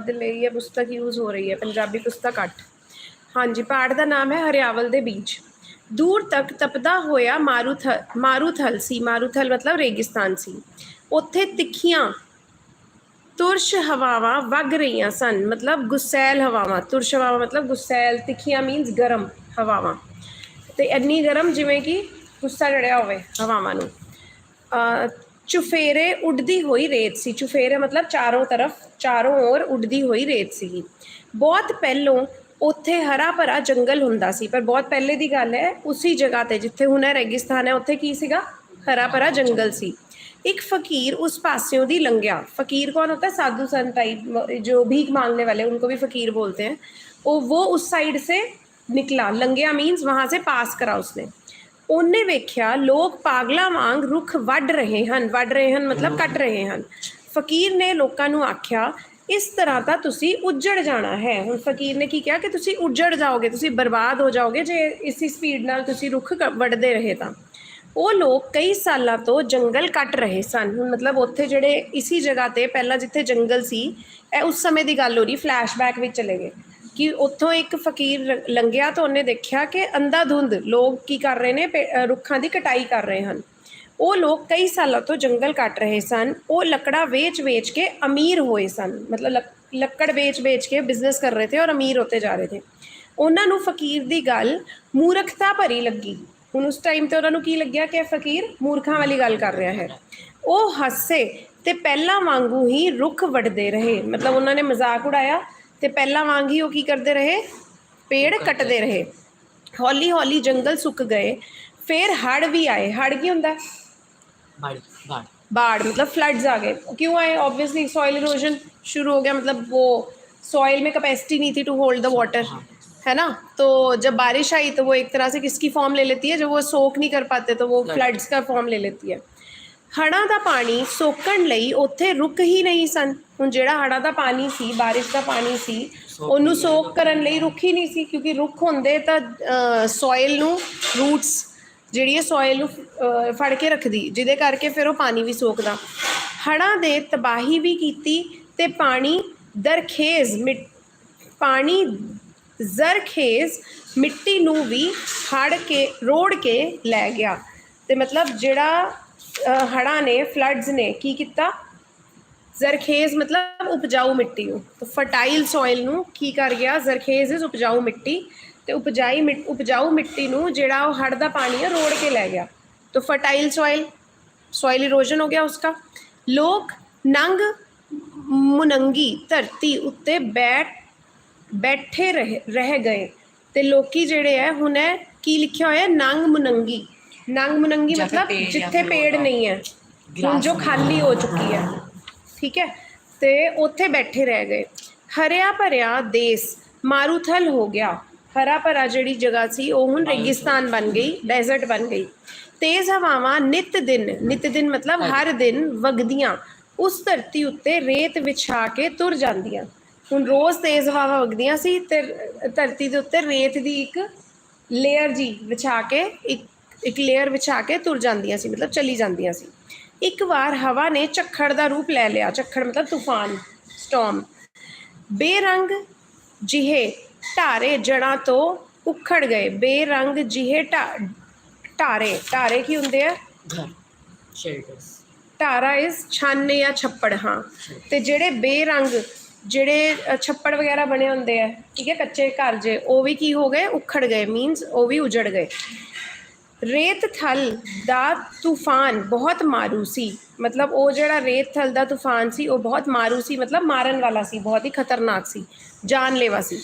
ਦੇ ਲਈ ਇਹ ਪੁਸਤਕ ਯੂਜ਼ ਹੋ ਰਹੀ ਹੈ, ਪੰਜਾਬੀ ਪੁਸਤਕ 8 ਹਾਂਜੀ, ਪਾਠ ਦਾ ਨਾਮ ਹੈ ਹਰਿਆਵਲ ਦੇ ਬੀਚ ਦੂਰ ਤੱਕ ਤਪਦਾ ਹੋਇਆ ਮਾਰੂਥਲ ਮਾਰੂਥਲ ਸੀ, ਮਾਰੂਥਲ ਮਤਲਬ ਰੇਗਿਸਤਾਨ ਸੀ। ਉੱਥੇ ਤਿੱਖੀਆਂ ਤੁਰਸ਼ ਹਵਾਵਾਂ ਵਗ ਰਹੀਆਂ ਸਨ, ਮਤਲਬ ਗੁਸੈਲ ਹਵਾਵਾਂ। ਤੁਰਸ਼ ਹਵਾਵਾਂ ਮਤਲਬ ਗੁਸੈਲ, ਤਿੱਖੀਆਂ ਮੀਨਸ ਗਰਮ ਹਵਾਵਾਂ। ਤੇ ਇੰਨੀ ਗਰਮ ਜਿਵੇਂ ਕਿ ਗੁੱਸਾ ਚੜਿਆ ਹੋਵੇ ਹਵਾਵਾਂ ਨੂੰ। चुफेरे उड़ती हुई रेत सी। चुफेरे मतलब चारों तरफ़, चारों ओर उड़दी हुई रेत सी। बहुत पहलों उत्थे हरा भरा जंगल हों पर बहुत पहले दी गल है, उसी जगह पर जिथे हुन रेगिस्तान है, उत्थे की सीगा? हरा भरा जंगल सी। एक फकीर उस पास्यों दी लंघिया फकीर कौन होता है? साधु संत आई जो भीख मांगने वाले, उनको भी फकीर बोलते हैं। वो वो उस साइड से निकला। लंघिया मीन्स वहाँ से पास करा उसने। ਉਹਨੇ ਵੇਖਿਆ ਲੋਕ ਪਾਗਲਾਂ ਵਾਂਗ ਰੁੱਖ ਵੱਢ ਰਹੇ ਹਨ, ਵੱਢ ਰਹੇ ਹਨ, ਮਤਲਬ ਕੱਟ ਰਹੇ ਹਨ। ਫਕੀਰ ਨੇ ਲੋਕਾਂ ਨੂੰ ਆਖਿਆ, ਇਸ ਤਰ੍ਹਾਂ ਤਾਂ ਤੁਸੀਂ ਉੱਜੜ ਜਾਣਾ ਹੈ। ਹੁਣ ਫਕੀਰ ਨੇ ਕੀ ਕਿਹਾ ਕਿ ਤੁਸੀਂ ਉੱਜੜ ਜਾਓਗੇ, ਤੁਸੀਂ ਬਰਬਾਦ ਹੋ ਜਾਓਗੇ ਜੇ ਇਸੇ ਸਪੀਡ ਨਾਲ ਤੁਸੀਂ ਰੁੱਖ ਕ- ਵੱਢਦੇ ਰਹੇ ਤਾਂ। ਉਹ ਲੋਕ ਕਈ ਸਾਲਾਂ ਤੋਂ ਜੰਗਲ ਕੱਟ ਰਹੇ ਸਨ। ਹੁਣ ਮਤਲਬ ਉੱਥੇ ਜਿਹੜੇ ਇਸੀ ਜਗ੍ਹਾ ਤੇ ਪਹਿਲਾਂ ਜਿੱਥੇ ਜੰਗਲ ਸੀ, ਇਹ ਉਸ ਸਮੇਂ ਦੀ ਗੱਲ ਹੋ ਰਹੀ, ਫਲੈਸ਼ਬੈਕ ਵਿੱਚ ਚਲੇ ਗਏ। ਕਿ ਉੱਥੋਂ ਇੱਕ ਫਕੀਰ ਲ- ਲੰਘਿਆ ਤਾਂ ਉਹਨੇ ਦੇਖਿਆ ਕਿ ਅੰਧਾਧੁੰਦ ਲੋਕ ਕੀ ਕਰ ਰਹੇ ਨੇ, ਪੇ- ਰੁੱਖਾਂ ਦੀ ਕਟਾਈ ਕਰ ਰਹੇ ਹਨ। ਉਹ ਲੋਕ ਕਈ ਸਾਲਾਂ ਤੋਂ ਜੰਗਲ ਕੱਟ ਰਹੇ ਸਨ। ਉਹ ਲੱਕੜਾ ਵੇਚ-ਵੇਚ ਕੇ ਅਮੀਰ ਹੋਏ ਸਨ। ਮਤਲਬ ਲੱਕ- ਲੱਕੜ ਵੇਚ-ਵੇਚ ਕੇ ਬਿਜ਼ਨਸ ਕਰ ਰਹੇ ਥੇ ਔਰ ਅਮੀਰ ਹੋਤੇ ਜਾ ਰਹੇ ਥੇ ਉਹਨਾਂ ਨੂੰ ਫਕੀਰ ਦੀ ਗੱਲ ਮੂਰਖਤਾ ਭਰੀ ਲੱਗੀ। ਹੁਣ ਉਸ ਟਾਈਮ ਤੇ ਉਹਨਾਂ ਨੂੰ ਕੀ ਲੱਗਿਆ ਕਿ ਫਕੀਰ ਮੂਰਖਾਂ ਵਾਲੀ ਗੱਲ ਕਰ ਰਿਹਾ ਹੈ। ਉਹ ਹੱਸੇ ਤੇ ਪਹਿਲਾਂ ਵਾਂਗੂ ਹੀ ਰੁੱਖ ਵੱਢਦੇ ਰਹੇ। ਮਤਲਬ ਉਹਨਾਂ ਨੇ ਮਜ਼ਾਕ ਉਡਾਇਆ। ਤੇ ਪਹਿਲਾਂ ਵਾਂਗ ਹੀ ਉਹ ਕੀ ਕਰਦੇ ਰਹੇ ਪੇੜ ਕੱਟਦੇ ਰਹੇ ਹੌਲੀ ਹੌਲੀ ਜੰਗਲ ਸੁੱਕ ਗਏ ਫਿਰ ਹੜ੍ਹ ਵੀ ਆਏ ਹੜ੍ਹ ਕੀ ਹੁੰਦਾ ਹੈ? बाढ़ बाढ़ बाढ़ मतलब फ्लड्स आ गए क्यों आए ऑब्वियसली सॉइल इरोजन शुरू हो गया मतलब वो सॉइल में कैपेसिटी नहीं थी टू होल्ड द वाटर है ना तो जब बारिश आई तो वो एक तरह से किसकी फॉर्म ले लेती है जब वो सोख नहीं कर पाते तो वो फ्लड्स का फॉर्म ले लेती है ਹੜ੍ਹਾਂ ਦਾ ਪਾਣੀ ਸੋਕਣ ਲਈ ਉੱਥੇ ਰੁਕ ਹੀ ਨਹੀਂ ਸਨ ਹੁਣ ਜਿਹੜਾ ਹੜ੍ਹਾਂ ਦਾ ਪਾਣੀ ਸੀ ਬਾਰਿਸ਼ ਦਾ ਪਾਣੀ ਸੀ ਉਹਨੂੰ ਸੋਕ ਕਰਨ ਲਈ ਰੁਕ ਹੀ ਨਹੀਂ ਸੀ ਕਿਉਂਕਿ ਰੁੱਖ ਹੁੰਦੇ ਤਾਂ ਸੋਇਲ ਨੂੰ ਰੂਟਸ ਜਿਹੜੀ ਹੈ ਸੋਇਲ ਨੂੰ ਫੜ ਕੇ ਰੱਖਦੀ ਜਿਹਦੇ ਕਰਕੇ ਫਿਰ ਉਹ ਪਾਣੀ ਵੀ ਸੋਕਦਾ। ਹੜ੍ਹਾਂ ਦੇ ਤਬਾਹੀ ਵੀ ਕੀਤੀ ਤੇ ਪਾਣੀ ਦਰਖੇਜ਼ ਮਿੱਟ ਪਾਣੀ ਜ਼ਰਖੇਜ਼ ਮਿੱਟੀ ਨੂੰ ਵੀ ਹੜ ਕੇ ਰੋੜ ਕੇ ਲੈ ਗਿਆ। ਤੇ ਮਤਲਬ ਜਿਹੜਾ ਹੜ੍ਹਾਂ ਨੇ ਫਲੱਡਸ ਨੇ ਕੀ ਕੀਤਾ? ਜ਼ਰਖੇਜ਼ ਮਤਲਬ ਉਪਜਾਊ ਮਿੱਟੀ ਨੂੰ। ਤਾਂ ਫਰਟਾਈਲ ਸੋਇਲ ਨੂੰ ਕੀ ਕਰ ਗਿਆ? ਜ਼ਰਖੇਜ਼ ਇਜ਼ ਉਪਜਾਊ ਮਿੱਟੀ। ਤੇ ਉਪਜਾਈ ਮਿੱਟ- ਉਪਜਾਊ ਮਿੱਟੀ ਨੂੰ ਜਿਹੜਾ ਉਹ ਹੜ੍ਹ ਦਾ ਪਾਣੀ ਹੈ ਰੋੜ ਕੇ ਲੈ ਗਿਆ। ਤਾਂ ਫਰਟਾਈਲ ਸੋਇਲ ਸੋਇਲ ਇਰੋਜਨ ਹੋ ਗਿਆ ਉਸਕਾ। ਲੋਕ ਨੰਗ ਮੁਨੰਗੀ ਧਰਤੀ ਉੱਤੇ ਬੈਠ ਬੈਠੇ ਰਹਿ ਰਹਿ ਗਏ। ਤੇ ਲੋਕੀ ਜਿਹੜੇ ਹੈ ਹੁਣ ਇਹ ਕੀ ਲਿਖਿਆ ਹੋਇਆ? ਹੈ ਨੰਗ ਮੁਨੰਗੀ। ਨੰਗ ਮੁਨੰਗੀ ਮਤਲਬ ਜਿੱਥੇ ਪੇੜ ਨਹੀਂ ਹੈ। ਹੁਣ ਜੋ ਖਾਲੀ ਹੋ। ਚੁੱਕੀ ਹੈ। ਠੀਕ ਹੈ? ਤੇ ਉੱਥੇ ਬੈਠੇ ਰਹਿ ਗਏ। ਹਰਿਆ ਭਰਿਆ ਦੇਸ ਮਾਰੂਥਲ ਹੋ ਗਿਆ। ਹਰਾ ਭਰਾ ਜਿਹੜੀ ਜਗ੍ਹਾ ਸੀ ਉਹ ਹੁਣ ਰੇਗਿਸਤਾਨ ਬਣ ਗਈ ਡੈਜ਼ਰਟ ਬਣ ਗਈ। ਤੇਜ਼ ਹਵਾਵਾਂ ਨਿਤ ਦਿਨ ਨਿਤ ਦਿਨ ਮਤਲਬ ਹਰ ਦਿਨ ਵਗਦੀਆਂ। ਉਸ ਧਰਤੀ ਉੱਤੇ ਰੇਤ ਵਿਛਾ ਕੇ ਤੁਰ ਜਾਂਦੀਆਂ। ਹੁਣ ਰੋਜ਼ ਤੇਜ਼ ਹਵਾਵਾਂ ਵਗਦੀਆਂ ਸੀ ਤੇ ਧਰਤੀ ਦੇ ਉੱਤੇ ਰੇਤ ਦੀ ਇੱਕ ਲੇਅਰ ਜੀ ਵਿਛਾ ਕੇ ਇੱਕ ਇੱਕ ਲੇਅਰ ਵਿਛਾ ਕੇ ਤੁਰ ਜਾਂਦੀਆਂ ਸੀ ਮਤਲਬ ਚਲੀ ਜਾਂਦੀਆਂ ਸੀ। ਇੱਕ ਵਾਰ ਹਵਾ ਨੇ ਝੱਖੜ ਦਾ ਰੂਪ ਲੈ ਲਿਆ ਝੱਖੜ ਮਤਲਬ ਤੂਫਾਨ ਸਟਾਰਮ ਬੇਰੰਗ ਜਿਹੇ ਢਾਰੇ ਜੜਾਂ ਤੋਂ ਉਖੜ ਗਏ। ਬੇਰੰਗ ਜਿਹੇ ਢਾਰੇ ਢਾਰੇ ਕੀ ਹੁੰਦੇ ਆ? ਢਾਰਾ ਇਸ ਛਾਨੇ ਜਾਂ ਛੱਪੜ ਹਾਂ। ਤੇ ਜਿਹੜੇ ਬੇਰੰਗ ਜਿਹੜੇ ਛੱਪੜ ਵਗੈਰਾ ਬਣੇ ਹੁੰਦੇ ਆ ਠੀਕ ਹੈ ਕੱਚੇ ਘਰ ਜੇ ਉਹ ਵੀ ਕੀ ਹੋ ਗਏ? ਉਖੜ ਗਏ ਮੀਨਸ ਉਹ ਵੀ ਉਜੜ ਗਏ। ਰੇਤ ਥਲ ਦਾ ਤੂਫਾਨ ਬਹੁਤ ਮਾਰੂ ਸੀ। ਮਤਲਬ ਉਹ ਜਿਹੜਾ ਰੇਤ ਥਲ ਦਾ ਤੂਫਾਨ ਸੀ, ਉਹ ਬਹੁਤ ਮਾਰੂ ਸੀ। ਮਤਲਬ ਮਾਰਨ ਵਾਲਾ ਸੀ, ਬਹੁਤ ਹੀ ਖਤਰਨਾਕ ਸੀ, ਜਾਨਲੇਵਾ ਸੀ।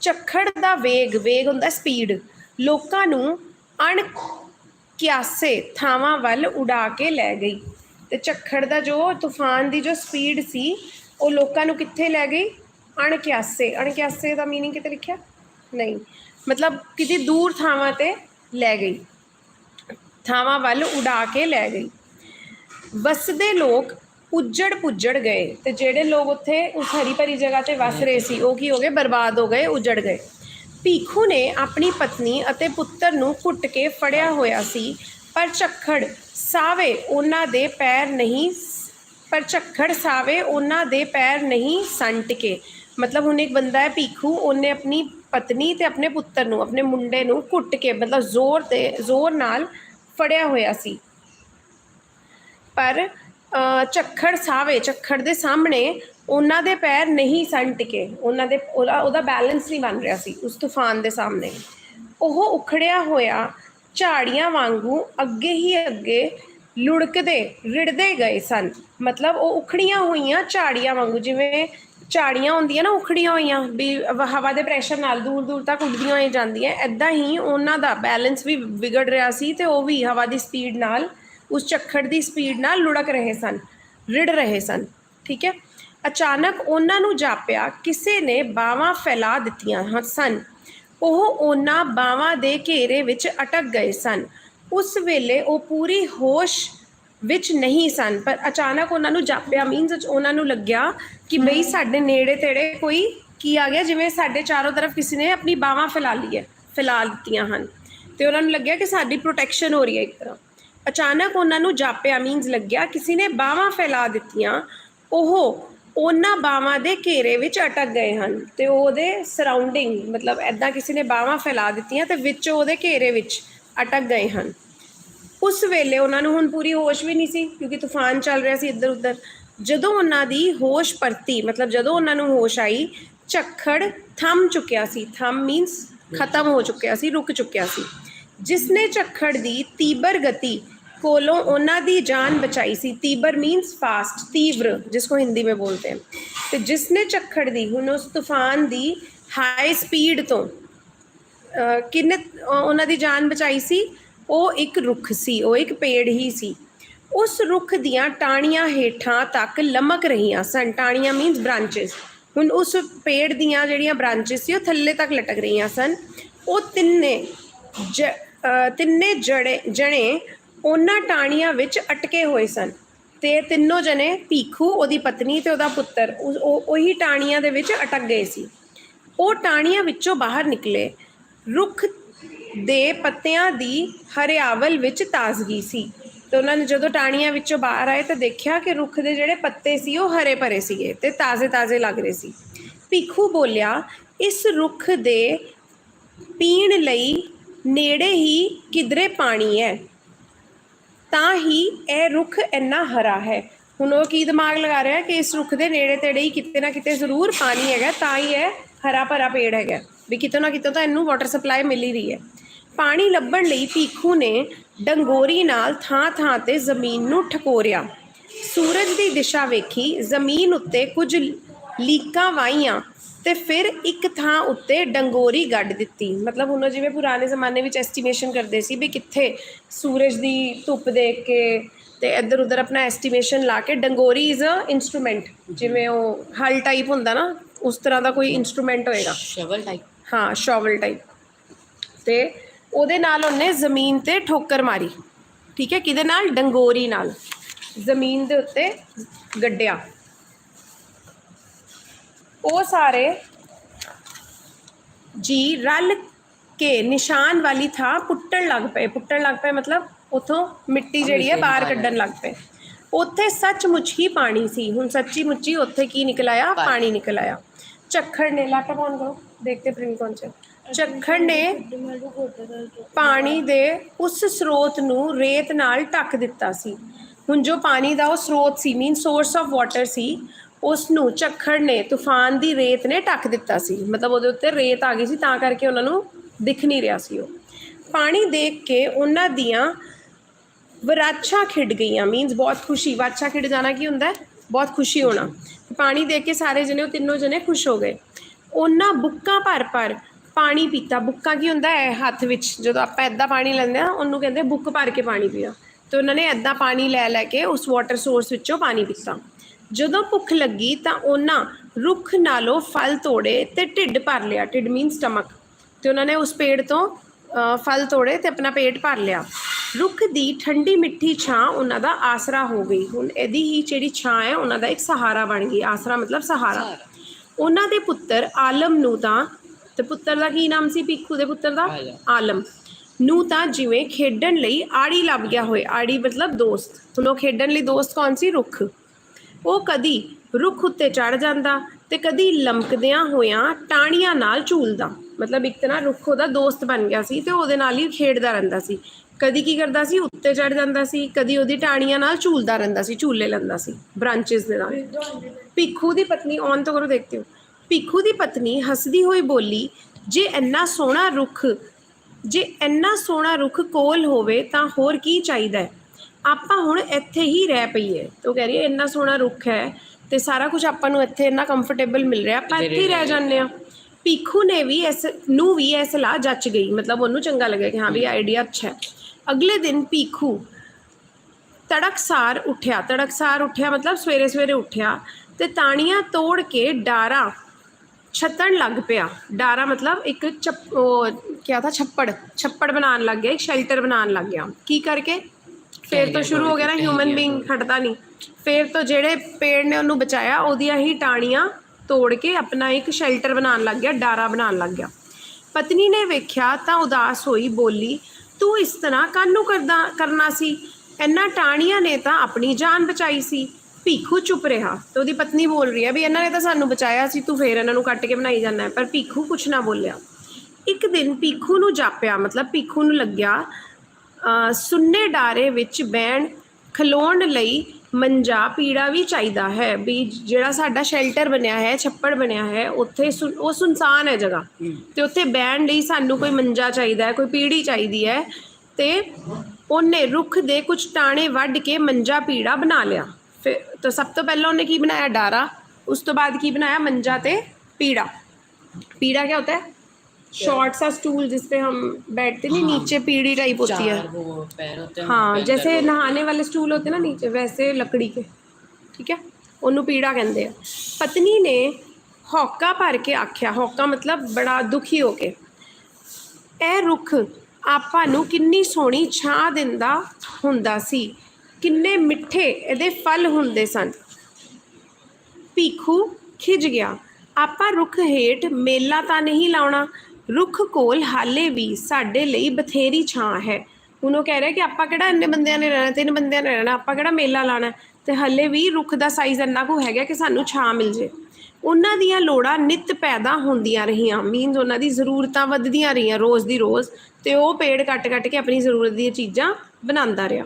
ਝੱਖੜ ਦਾ ਵੇਗ ਵੇਗ ਹੁੰਦਾ ਸਪੀਡ ਲੋਕਾਂ ਨੂੰ ਅਣ ਕਿਆਸੇ ਥਾਵਾਂ ਵੱਲ ਉਡਾ ਕੇ ਲੈ ਗਈ। ਤੇ ਝੱਖੜ ਦਾ ਜੋ ਤੂਫਾਨ ਦੀ ਜੋ ਸਪੀਡ ਸੀ, ਉਹ ਲੋਕਾਂ ਨੂੰ ਕਿੱਥੇ ਲੈ ਗਈ? ਅਣਕਿਆਸੇ। ਅਣਕਿਆਸੇ ਦਾ ਮੀਨਿੰਗ ਕਿਤੇ ਲਿਖਿਆ? ਨਹੀਂ। ਮਤਲਬ ਕਿਤੇ ਦੂਰ ਥਾਵਾਂ ਤੇ ਲੈ ਗਈ। ਥਾਵਾਂ ਵੱਲ ਉਡਾ ਕੇ ਲੈ ਗਈ। ਵਸਦੇ ਲੋਕ ਉੱਜੜ ਪੁੱਜੜ ਗਏ ਤੇ ਜਿਹੜੇ ਲੋਕ ਉੱਥੇ ਉਸ ਹਰੀ ਭਰੀ ਜਗ੍ਹਾ ਤੇ ਵਸ ਰਹੇ ਸੀ, ਉਹ ਕੀ ਹੋ ਗਏ? ਬਰਬਾਦ ਹੋ ਗਏ, ਉੱਜੜ ਗਏ। ਭੀਖੂ ਨੇ ਆਪਣੀ ਪਤਨੀ ਅਤੇ ਪੁੱਤਰ ਨੂੰ ਘੁੱਟ ਕੇ ਫੜਿਆ ਹੋਇਆ ਸੀ, ਪਰ ਝੱਖੜ ਸਾਵੇ ਉਹਨਾਂ ਦੇ ਪੈਰ ਨਹੀਂ ਪਰ ਝੱਖੜ ਸਾਵੇ ਉਹਨਾਂ ਦੇ ਪੈਰ ਨਹੀਂ ਸਨ ਕੇ। ਮਤਲਬ ਹੁਣ ਇੱਕ ਬੰਦਾ ਹੈ ਭੀਖੂ, ਉਹਨੇ ਆਪਣੀ ਪਤਨੀ ਤੇ ਆਪਣੇ ਪੁੱਤਰ ਨੂੰ, ਆਪਣੇ ਮੁੰਡੇ ਨੂੰ ਘੁੱਟ ਕੇ, ਮਤਲਬ ਜ਼ੋਰ ਤੇ, ਜ਼ੋਰ ਨਾਲ ਫੜਿਆ ਹੋਇਆ ਸੀ। ਪਰ ਅ, ਝੱਖੜ ਸਾਵੇ ਝੱਖੜ ਦੇ ਸਾਹਮਣੇ ਉਹਨਾਂ ਦੇ ਪੈਰ ਨਹੀਂ ਸਨ ਟਿਕੇ। ਉਹਨਾਂ ਦੇ ਉਹਦਾ ਉਹਦਾ ਬੈਲੈਂਸ ਨਹੀਂ ਬਣ ਰਿਹਾ ਸੀ ਉਸ ਤੂਫਾਨ ਦੇ ਸਾਹਮਣੇ। ਉਹ ਉਖੜਿਆ ਹੋਇਆ ਝਾੜੀਆਂ ਵਾਂਗੂ ਅੱਗੇ ਹੀ ਅੱਗੇ ਲੁੜਕਦੇ ਰਿੜਦੇ ਗਏ ਸਨ। ਮਤਲਬ ਉਹ ਉਖੜੀਆਂ ਹੋਈਆਂ ਝਾੜੀਆਂ ਵਾਂਗੂ ਜਿਵੇਂ ਝਾੜੀਆਂ ਹੁੰਦੀਆਂ ਨਾ ਉਖੜੀਆਂ ਹੋਈਆਂ, ਵੀ ਹਵਾ ਦੇ ਪ੍ਰੈਸ਼ਰ ਨਾਲ ਦੂਰ ਦੂਰ ਤੱਕ ਉੱਡਦੀਆਂ ਹੋਈਆਂ ਜਾਂਦੀਆਂ ਐਦਾਂ ਹੀ ਉਹਨਾਂ ਦਾ ਬੈਲੈਂਸ ਵੀ ਵਿਗੜ ਰਿਹਾ ਸੀ ਤੇ ਉਹ ਵੀ ਹਵਾ ਦੀ ਸਪੀਡ ਨਾਲ, ਉਸ ਝੱਖੜ ਦੀ ਸਪੀਡ ਨਾਲ ਲੁੜਕ ਰਹੇ ਸਨ, ਰਿੜ ਰਹੇ ਸਨ, ਠੀਕ ਹੈ? ਅਚਾਨਕ ਉਹਨਾਂ ਨੂੰ ਜਾਪਿਆ, ਕਿਸੇ ਨੇ ਬਾਹਾਂ ਫੈਲਾ ਦਿੱਤੀਆਂ ਸਨ। ਉਹ ਉਹਨਾਂ ਬਾਹਾਂ ਦੇ ਘੇਰੇ ਵਿੱਚ ਅਟਕ ਗਏ ਸਨ। ਉਸ ਵੇਲੇ ਉਹ ਪੂਰੀ ਹੋਸ਼ ਵਿੱਚ ਨਹੀਂ ਸਨ ਪਰ ਅਚਾਨਕ ਉਹਨਾਂ ਨੂੰ ਜਾਪਿਆ ਮੀਨਸ ਉਹਨਾਂ ਨੂੰ ਲੱਗਿਆ ਕਿ ਬਈ ਸਾਡੇ ਨੇੜੇ ਤੇੜੇ ਕੋਈ ਕੀ ਆ ਗਿਆ ਜਿਵੇਂ ਸਾਡੇ ਚਾਰੋਂ ਤਰਫ ਕਿਸੇ ਨੇ ਆਪਣੀ ਬਾਹਾਂ ਫੈਲਾ ਲਈ ਹੈ ਫੈਲਾ ਦਿੱਤੀਆਂ ਹਨ। ਤੇ ਉਹਨਾਂ ਨੂੰ ਲੱਗਿਆ ਕਿ ਸਾਡੀ ਪ੍ਰੋਟੈਕਸ਼ਨ ਹੋ ਰਹੀ ਹੈ ਇੱਕ ਤਰ੍ਹਾਂ। ਅਚਾਨਕ ਉਹਨਾਂ ਨੂੰ ਜਾਪਿਆ ਮੀਨਸ ਲੱਗਿਆ ਕਿਸੇ ਨੇ ਬਾਹਾਂ ਫੈਲਾ ਦਿੱਤੀਆਂ ਉਹ ਉਹਨਾਂ ਬਾਹਾਂ ਦੇ ਘੇਰੇ ਵਿੱਚ ਅਟਕ ਗਏ ਹਨ ਤੇ ਉਹਦੇ ਸਰਾਊਂਡਿੰਗ ਮਤਲਬ ਐਦਾਂ ਕਿਸੇ ਨੇ ਬਾਹਾਂ ਫੈਲਾ ਦਿੱਤੀਆਂ ਤੇ ਵਿੱਚ ਉਹਦੇ ਘੇਰੇ ਵਿੱਚ ਅਟਕ ਗਏ ਹਨ। ਉਸ ਵੇਲੇ ਉਹਨਾਂ ਨੂੰ ਹੁਣ ਪੂਰੀ ਹੋਸ਼ ਵੀ ਨਹੀਂ ਸੀ, ਕਿਉਂਕਿ ਤੂਫਾਨ ਚੱਲ ਰਿਹਾ ਸੀ ਇੱਧਰ ਉੱਧਰ। ਜਦੋਂ ਉਹਨਾਂ ਦੀ ਹੋਸ਼ ਪਰਤੀ, ਮਤਲਬ ਜਦੋਂ ਉਹਨਾਂ ਨੂੰ ਹੋਸ਼ ਆਈ, ਝੱਖੜ ਥੰਮ ਚੁੱਕਿਆ ਸੀ। ਥੰਮ ਮੀਨਸ ਖਤਮ ਹੋ ਚੁੱਕਿਆ ਸੀ, ਰੁਕ ਚੁੱਕਿਆ ਸੀ। ਜਿਸ ਨੇ ਝੱਖੜ ਦੀ ਤੀਬਰ ਗਤੀ ਕੋਲੋਂ ਉਹਨਾਂ ਦੀ ਜਾਨ ਬਚਾਈ ਸੀ, ਤੀਬਰ ਮੀਨਸ ਫਾਸਟ ਤੀਵਰ, ਜਿਸ ਕੋ ਹਿੰਦੀ ਵਿੱਚ ਬੋਲਦੇ ਹਨ। ਤੇ ਜਿਸ ਨੇ ਝੱਖੜ ਦੀ, ਹੁਣ ਉਸ ਤੂਫਾਨ ਦੀ ਹਾਈ ਸਪੀਡ ਤੋਂ ਕਿੰਨੇ ਉਹਨਾਂ ਦੀ ਜਾਨ ਬਚਾਈ ਸੀ? ਉਹ ਇੱਕ ਰੁੱਖ ਸੀ, ਉਹ ਇੱਕ ਪੇੜ ਹੀ ਸੀ। ਉਸ ਰੁੱਖ ਦੀਆਂ ਟਾਹਣੀਆਂ ਹੇਠਾਂ ਤੱਕ ਲਮਕ ਰਹੀਆਂ ਸਨ। ਟਾਹਣੀਆਂ ਮੀਨਸ ਬ੍ਰਾਂਚਸ ਹੁਣ ਉਸ ਪੇੜ ਦੀਆਂ ਜਿਹੜੀਆਂ ਬ੍ਰਾਂਚਸ ਸੀ, ਉਹ ਥੱਲੇ ਤੱਕ ਲਟਕ ਰਹੀਆਂ ਸਨ। ਉਹ ਤਿੰਨੇ ਜ- ਤਿੰਨੇ ਜੜੇ, ਜਣੇ ਉਹਨਾਂ ਟਾਹਣੀਆਂ ਵਿੱਚ ਅਟਕੇ ਹੋਏ ਸਨ। ਤੇ ਤਿੰਨੋਂ ਜਣੇ ਭੀਖੂ, ਉਹਦੀ ਪਤਨੀ ਤੇ ਉਹਦਾ ਪੁੱਤਰ, ਉਹ- ਉਹ, ਉਹੀ ਟਾਹਣੀਆਂ ਦੇ ਵਿੱਚ ਅਟਕ ਗਏ ਸੀ। ਉਹ ਟਾਹਣੀਆਂ ਵਿੱਚੋਂ ਬਾਹਰ ਨਿਕਲੇ। ਰੁੱਖ ਦੇ ਪੱਤਿਆਂ ਦੀ ਹਰਿਆਵਲ ਵਿੱਚ ਤਾਜ਼ਗੀ ਸੀ। ਤੇ ਉਹਨਾਂ ਨੇ ਜਦੋਂ ਟਾਣੀਆਂ ਵਿੱਚੋਂ ਬਾਹਰ ਆਏ ਤਾਂ ਦੇਖਿਆ ਕਿ ਰੁੱਖ ਦੇ ਜਿਹੜੇ ਪੱਤੇ ਸੀ, ਉਹ ਹਰੇ ਭਰੇ ਸੀਗੇ ਤੇ ਤਾਜ਼ੇ-ਤਾਜ਼ੇ ਲੱਗ ਰਹੇ ਸੀ। ਭੀਖੂ ਬੋਲਿਆ, ਇਸ ਰੁੱਖ ਦੇ ਪੀਣ ਲਈ ਨੇੜੇ ਹੀ ਕਿਧਰੇ ਪਾਣੀ ਹੈ? ਤਾਂ ਹੀ ਇਹ ਰੁੱਖ ਇੰਨਾ ਹਰਾ ਹੈ। ਹੁਣ ਉਹ ਕੀ ਦਿਮਾਗ ਲਗਾ ਰਿਹਾ ਕਿ ਇਸ ਰੁੱਖ ਦੇ ਨੇੜੇ ਤੇੜੇ ਹੀ ਕਿਤੇ ਨਾ ਕਿਤੇ ਜ਼ਰੂਰ ਪਾਣੀ ਹੈਗਾ, ਤਾਂ ਹੀ ਇਹ ਹਰਾ ਭਰਾ ਪੇੜ ਹੈਗਾ। ਵੀ ਕਿਤੇ ਨਾ ਕਿਤੇ ਤਾਂ ਇਹਨੂੰ ਵਾਟਰ ਸਪਲਾਈ ਮਿਲ ਹੀ ਰਹੀ ਹੈ। ਪਾਣੀ ਲੱਭਣ ਲਈ ਭੀਖੂ ਨੇ ਡੰਗੋਰੀ ਨਾਲ ਥਾਂ-ਥਾਂ ਤੇ ਜ਼ਮੀਨ ਨੂੰ ਠਕੋਰਿਆ। ਸੂਰਜ ਦੀ ਦਿਸ਼ਾ ਵੇਖੀ ਜ਼ਮੀਨ ਉੱਤੇ ਕੁਝ ਲੀਕਾਂ ਵਾਹੀਆਂ ਤੇ ਫਿਰ ਇੱਕ ਥਾਂ ਉੱਤੇ ਡੰਗੋਰੀ ਗੱਡ ਦਿੱਤੀ। ਮਤਲਬ ਹੁਣ ਉਹ ਜਿਵੇਂ ਪੁਰਾਣੇ ਜ਼ਮਾਨੇ ਵਿੱਚ ਐਸਟੀਮੇਸ਼ਨ ਕਰਦੇ ਸੀ ਵੀ ਕਿੱਥੇ ਸੂਰਜ ਦੀ ਧੁੱਪ ਦੇਖ ਕੇ ਤੇ ਇੱਧਰ ਉੱਧਰ ਆਪਣਾ ਐਸਟੀਮੇਸ਼ਨ ਲਾ ਕੇ ਡੰਗੋਰੀ ਇਜ਼ ਅ ਇਨਸਟਰੂਮੈਂਟ ਜਿਵੇਂ ਉਹ ਹਲ ਟਾਈਪ ਹੁੰਦਾ ਨਾ ਉਸ ਤਰ੍ਹਾਂ ਦਾ ਕੋਈ ਇਨਸਟਰੂਮੈਂਟ ਹੋਏਗਾ। ਸ਼ਵਲ ਟਾਈਪ ਹਾਂ ਸ਼ੋਵਲ ਟਾਈਪ ਤੇ ਉਹਦੇ ਨਾਲ ਉਹਨੇ ਜ਼ਮੀਨ ਤੇ ਠੋਕਰ ਮਾਰੀ। ਠੀਕ ਹੈ? ਕਿਹਦੇ ਨਾਲ? ਡੰਗੋਰੀ ਨਾਲ। ਜ਼ਮੀਨ ਦੇ ਉੱਤੇ ਗੱਡਿਆ। ਉਹ ਸਾਰੇ ਜੀ ਰਲ ਕੇ ਨਿਸ਼ਾਨ ਵਾਲੀ ਥਾਂ ਪੁੱਟਣ ਲੱਗ ਪਏ। ਪੁੱਟਣ ਲੱਗ ਪਏ ਮਤਲਬ ਉਥੋਂ ਮਿੱਟੀ ਜਿਹੜੀ ਹੈ ਬਾਹਰ ਕੱਢਣ ਲੱਗ ਪਏ। ਉੱਥੇ ਸੱਚਮੁੱਚ ਹੀ ਪਾਣੀ ਸੀ। ਹੁਣ ਸੱਚੀ ਮੁੱਚੀ ਉੱਥੇ ਕੀ ਨਿਕਲ ਆਇਆ? ਪਾਣੀ। ਨਿਕਲ ਆਇਆ। ਝੱਖੜ ਨੇ ਲੈਪਟਾਪ ਔਨ ਕਰੋ ਦੇਖਤੇ ਪ੍ਰਿੰਟ ਕੌਣ ਸੇ ਝੱਖੜ ਨੇ ਪਾਣੀ ਦੇ ਉਸ ਸਰੋਤ ਨੂੰ ਰੇਤ ਨਾਲ ਢੱਕ ਦਿੱਤਾ ਸੀ। ਹੁਣ ਜੋ ਪਾਣੀ ਦਾ ਉਹ ਸਰੋਤ ਸੀ ਮੀਨ ਸੋਰਸ ਆਫ ਵਾਟਰ ਸੀ, ਉਸ ਨੂੰ ਝੱਖੜ ਨੇ ਤੂਫਾਨ ਦੀ ਰੇਤ ਨੇ ਢੱਕ ਦਿੱਤਾ ਸੀ। ਮਤਲਬ ਉਹਦੇ ਉੱਤੇ ਰੇਤ ਆ ਗਈ ਸੀ, ਤਾਂ ਕਰਕੇ ਉਹਨਾਂ ਨੂੰ ਦਿਖ ਨਹੀਂ ਰਿਹਾ ਸੀ ਉਹ। ਪਾਣੀ ਦੇਖ ਕੇ ਉਹਨਾਂ ਦੀਆਂ ਵਰਾਛਾਂ ਖਿੜ ਗਈਆਂ। ਮੀਨਸ ਬਹੁਤ ਖੁਸ਼ੀ, ਵਾਛਾ ਖਿੜ ਜਾਣਾ ਕੀ ਹੁੰਦਾ? ਬਹੁਤ ਖੁਸ਼ੀ ਹੋਣਾ। ਪਾਣੀ ਦੇਖ ਕੇ ਸਾਰੇ ਜਣੇ, ਉਹ ਤਿੰਨੋਂ ਜਣੇ ਖੁਸ਼ ਹੋ ਗਏ। ਉਹਨਾਂ ਬੁੱਕਾਂ ਭਰ ਭਰ ਪਾਣੀ ਪੀਤਾ। ਬੁੱਕਾਂ ਕੀ ਹੁੰਦਾ ਹੈ ਹੱਥ ਵਿੱਚ? ਜਦੋਂ ਆਪਾਂ ਐਦਾਂ ਪਾਣੀ ਲੈਂਦੇ ਆ ਉਹਨੂੰ ਕਹਿੰਦੇ ਬੁੱਕ ਭਰ ਕੇ ਪਾਣੀ ਪੀਣਾ ਤੇ ਉਹਨਾਂ ਨੇ ਐਦਾਂ ਪਾਣੀ ਲੈ ਲੈ ਕੇ ਉਸ ਵਾਟਰ ਸੋਰਸ ਵਿੱਚੋਂ ਪਾਣੀ ਪੀਤਾ। ਜਦੋਂ ਭੁੱਖ ਲੱਗੀ ਤਾਂ ਉਹਨਾਂ ਰੁੱਖ ਨਾਲੋਂ ਫਲ ਤੋੜੇ ਤੇ ਢਿੱਡ ਭਰ ਲਿਆ। ਢਿੱਡ ਮੀਨ ਸਟਮਕ ਤੇ ਉਹਨਾਂ ਨੇ ਉਸ ਪੇੜ ਤੋਂ ਫਲ ਤੋੜੇ ਤੇ ਆਪਣਾ ਪੇਟ ਭਰ ਲਿਆ। ਰੁੱਖ ਦੀ ਠੰਡੀ ਮਿੱਠੀ ਛਾਂ ਉਹਨਾਂ ਦਾ ਆਸਰਾ ਹੋ ਗਈ। ਹੁਣ ਇਹਦੀ ਹੀ ਜਿਹੜੀ ਛਾਂ ਹੈ ਉਹਨਾਂ ਦਾ ਇੱਕ ਸਹਾਰਾ ਬਣ ਗਈ। ਆਸਰਾ ਮਤਲਬ ਸਹਾਰਾ। ਉਹਨਾਂ ਦੇ ਪੁੱਤਰ ਆਲਮ ਨੂੰ ਤਾਂ ਤੇ ਪੁੱਤਰ ਦਾ ਕੀ ਨਾਮ ਸੀ ਭਿੱਖੂ ਦੇ ਪੁੱਤਰ ਦਾ? ਆਲਮ। ਨੂੰ ਤਾਂ ਜਿਵੇਂ ਖੇਡਣ ਲਈ ਆੜੀ ਲੱਭ ਗਿਆ ਹੋਏ ਆੜੀ ਮਤਲਬ ਦੋਸਤ। ਹੁਣ ਉਹ ਖੇਡਣ ਲਈ ਦੋਸਤ ਕੌਣ ਸੀ? ਰੁੱਖ। ਉਹ ਕਦੀ ਰੁੱਖ ਉੱਤੇ ਚੜ ਜਾਂਦਾ ਤੇ ਕਦੀ ਲਮਕਦਿਆਂ ਹੋਇਆਂ ਟਾਹਣੀਆਂ ਨਾਲ ਝੂਲਦਾ। ਮਤਲਬ ਇੱਕ ਤਰ੍ਹਾਂ ਰੁੱਖ ਉਹਦਾ ਦੋਸਤ ਬਣ ਗਿਆ ਸੀ ਤੇ ਉਹਦੇ ਨਾਲ ਹੀ ਖੇਡਦਾ ਰਹਿੰਦਾ ਸੀ। ਕਦੀ ਕੀ ਕਰਦਾ ਸੀ? ਉੱਤੇ ਚੜ ਜਾਂਦਾ ਸੀ ਕਦੀ ਉਹਦੀ ਟਾਹਣੀਆਂ ਨਾਲ ਝੂਲਦਾ ਰਹਿੰਦਾ ਸੀ ਝੂਲੇ ਲੈਂਦਾ ਸੀ ਬ੍ਰਾਂਚਸ ਦੇ ਨਾਲ। ਭਿੱਖੂ ਦੀ ਪਤਨੀ ਔਨ ਤੋਂ ਕਰੋ ਦੇਖਦੇ ਹੋ ਭਿੱਖੂ ਦੀ ਪਤਨੀ ਹੱਸਦੀ ਹੋਈ ਬੋਲੀ ਜੇ ਇੰਨਾ ਸੋਹਣਾ ਰੁੱਖ ਜੇ ਇੰਨਾ ਸੋਹਣਾ ਰੁੱਖ ਕੋਲ ਹੋਵੇ ਤਾਂ ਹੋਰ ਕੀ ਚਾਹੀਦਾ ਹੈ? ਆਪਾਂ ਹੁਣ ਇੱਥੇ ਹੀ ਰਹਿ ਪਈਏ। ਤੋ ਕਹਿ ਰਹੀ ਹੈ ਇੰਨਾ ਸੋਹਣਾ ਰੁੱਖ ਹੈ ਤੇ ਸਾਰਾ ਕੁਝ ਆਪਾਂ ਨੂੰ ਇੱਥੇ ਇੰਨਾ ਕੰਫਰਟੇਬਲ ਮਿਲ ਰਿਹਾ ਆਪਾਂ ਇੱਥੇ ਹੀ ਰਹਿ ਜਾਂਦੇ ਆ ਭਿੱਖੂ ਨੇ ਵੀ ਇਸ ਨੂੰ ਵੀ ਇਹ ਸਲਾਹ ਜੱਚ ਗਈ। ਮਤਲਬ ਉਹਨੂੰ ਚੰਗਾ ਲੱਗਿਆ ਕਿ ਹਾਂ ਵੀ ਆਈਡੀਆ ਅੱਛਾ ਹੈ। ਅਗਲੇ ਦਿਨ ਭਿੱਖੂ ਤੜਕਸਾਰ ਉੱਠਿਆ। ਤੜਕਸਾਰ ਉੱਠਿਆ ਮਤਲਬ ਸਵੇਰੇ ਸਵੇਰੇ ਉੱਠਿਆ ਤੇ ਤਾਣੀਆਂ ਤੋੜ ਕੇ ਡਾਰਾ ਛੱਤਣ ਲੱਗ ਪਿਆ। ਡਾਰਾ ਮਤਲਬ ਇੱਕ ਚੱਪ ਉਹ ਕਿਆ ਥਾ? ਛੱਪੜ। ਛੱਪੜ ਬਣਾਉਣ ਲੱਗ ਗਿਆ ਇੱਕ ਸ਼ੈਲਟਰ ਬਣਾਉਣ ਲੱਗ ਗਿਆ। ਕੀ ਕਰਕੇ? ਫੇਰ ਤੋਂ ਸ਼ੁਰੂ ਹੋ ਗਿਆ ਨਾ ਹਿਊਮਨ ਬੀਇੰਗ ਹਟਦਾ ਨਹੀਂ। ਫੇਰ ਤੋਂ ਜਿਹੜੇ ਪੇੜ ਨੇ ਉਹਨੂੰ ਬਚਾਇਆ ਉਹਦੀਆਂ ਹੀ ਟਾਣੀਆਂ ਤੋੜ ਕੇ ਆਪਣਾ ਇੱਕ ਸ਼ੈਲਟਰ ਬਣਾਉਣ ਲੱਗ ਗਿਆ ਡਾਰਾ ਬਣਾਉਣ ਲੱਗ ਗਿਆ। ਪਤਨੀ ਨੇ ਵੇਖਿਆ ਤਾਂ ਉਦਾਸ ਹੋਈ ਬੋਲੀ ਤੂੰ ਇਸ ਤਰ੍ਹਾਂ ਕਾਹਨੂੰ ਕਰਦਾ ਕਰਨਾ ਸੀ? ਇੰਨਾ ਟਾਣੀਆਂ ਨੇ ਤਾਂ ਆਪਣੀ ਜਾਨ ਬਚਾਈ ਸੀ। ਭੀਖੂ ਚੁੱਪ ਰਿਹਾ ਤੇ ਉਹਦੀ ਪਤਨੀ ਬੋਲ ਰਹੀ ਹੈ ਵੀ ਇਹਨਾਂ ਨੇ ਤਾਂ ਸਾਨੂੰ ਬਚਾਇਆ ਸੀ ਤੂੰ ਫੇਰ ਇਹਨਾਂ ਨੂੰ ਕੱਟ ਕੇ ਬਣਾਈ ਜਾਂਦਾ ਪਰ ਭੀਖੂ ਕੁਛ ਨਾ ਬੋਲਿਆ। ਇੱਕ ਦਿਨ ਭੀਖੂ ਨੂੰ ਜਾਪਿਆ ਮਤਲਬ ਭੀਖੂ ਨੂੰ ਲੱਗਿਆ ਅ, ਸੁੰਨੇ ਡਾਰੇ ਵਿੱਚ ਬੈਣ ਖਲੋਣ ਲਈ ਮੰਜਾ ਪੀੜਾ ਵੀ ਚਾਹੀਦਾ ਹੈ। ਵੀ ਜਿਹੜਾ ਸਾਡਾ ਸ਼ੈਲਟਰ ਬਣਿਆ ਹੈ ਛੱਪੜ ਬਣਿਆ ਹੈ ਉੱਥੇ ਸੁਨ- ਉਹ ਸੁਨਸਾਨ ਹੈ ਜਗ੍ਹਾ। ਤੇ ਉੱਥੇ ਬਹਿਣ ਲਈ ਸਾਨੂੰ ਕੋਈ ਮੰਜਾ ਚਾਹੀਦਾ ਹੈ ਕੋਈ ਪੀੜੀ ਚਾਹੀਦੀ ਹੈ ਤੇ ਉਹਨੇ ਰੁੱਖ ਦੇ ਕੁਝ ਟਾਣੇ ਵੱਢ ਕੇ ਮੰਜਾ ਪੀੜਾ ਬਣਾ ਲਿਆ। ਫਿਰ ਤਾਂ ਸਭ ਤੋਂ ਪਹਿਲਾਂ ਉਹਨੇ ਕੀ ਬਣਾਇਆ ਡਾਰਾ ਉਸ ਤੋਂ ਬਾਅਦ ਕੀ ਬਣਾਇਆ ਮੰਜਾ ਤੇ पीड़ा पीड़ा क्या होता है शॉर्ट सा स्टूल जिस पे हम बैठते नहीं नीचे पीढ़ी टाइप होती है चार वो पैर होते हैं हाँ उनके जैसे अंदर वो- नहाने वाले स्टूल होते हैं ना नीचे वैसे लकड़ी के ਠੀਕ ਹੈ ਉਹਨੂੰ ਪੀੜਾ ਕਹਿੰਦੇ ਆ ਪਤਨੀ ਨੇ ਹੌਕਾ ਭਰ ਕੇ ਆਖਿਆ ਹੌਕਾ ਮਤਲਬ ਬੜਾ ਦੁਖੀ ਹੋ ਕੇ ਇਹ ਰੁੱਖ ਆਪਾਂ ਨੂੰ ਕਿੰਨੀ ਸੋਹਣੀ ਛਾਂ ਦਿੰਦਾ ਹੁੰਦਾ ਸੀ ਕਿੰਨੇ ਮਿੱਠੇ ਇਹਦੇ ਫਲ ਹੁੰਦੇ ਸਨ। ਭੀਖੂ ਖਿਜ ਗਿਆ। ਆਪਾਂ ਰੁੱਖ ਹੇਠ ਮੇਲਾ ਤਾਂ ਨਹੀਂ ਲਾਉਣਾ। ਰੁੱਖ ਕੋਲ ਹਾਲੇ ਵੀ ਸਾਡੇ ਲਈ ਬਥੇਰੀ ਛਾਂ ਹੈ। ਹੁਣ ਉਹ ਕਹਿ ਰਿਹਾ ਕਿ ਆਪਾਂ ਕਿਹੜਾ ਇੰਨੇ ਬੰਦਿਆਂ ਨੇ ਰਹਿਣਾ, ਤਿੰਨ ਬੰਦਿਆਂ ਨੇ ਰਹਿਣਾ, ਆਪਾਂ ਕਿਹੜਾ ਮੇਲਾ ਲਾਣਾ ਹੈ? ਤੇ ਹੱਲੇ ਵੀ ਰੁੱਖ ਦਾ ਸਾਈਜ਼ ਇੰਨਾ ਕੁ ਹੈਗਾ ਕਿ ਸਾਨੂੰ ਛਾਂ ਮਿਲ ਜੇ। ਉਹਨਾਂ ਦੀਆਂ ਲੋੜਾਂ ਨਿਤ ਪੈਦਾ ਹੁੰਦੀਆਂ ਰਹੀਆਂ। ਮੀਨਸ ਉਹਨਾਂ ਦੀ ਜ਼ਰੂਰਤਾਂ ਵੱਧਦੀਆਂ ਰਹੀਆਂ ਰੋਜ਼ ਦੀ ਰੋਜ਼। ਤੇ ਉਹ ਪੇੜ ਕੱਟ-ਕੱਟ ਕੇ ਆਪਣੀ ਜ਼ਰੂਰਤ ਦੀਆਂ ਚੀਜ਼ਾਂ ਬਣਾਉਂਦਾ ਰਿਹਾ।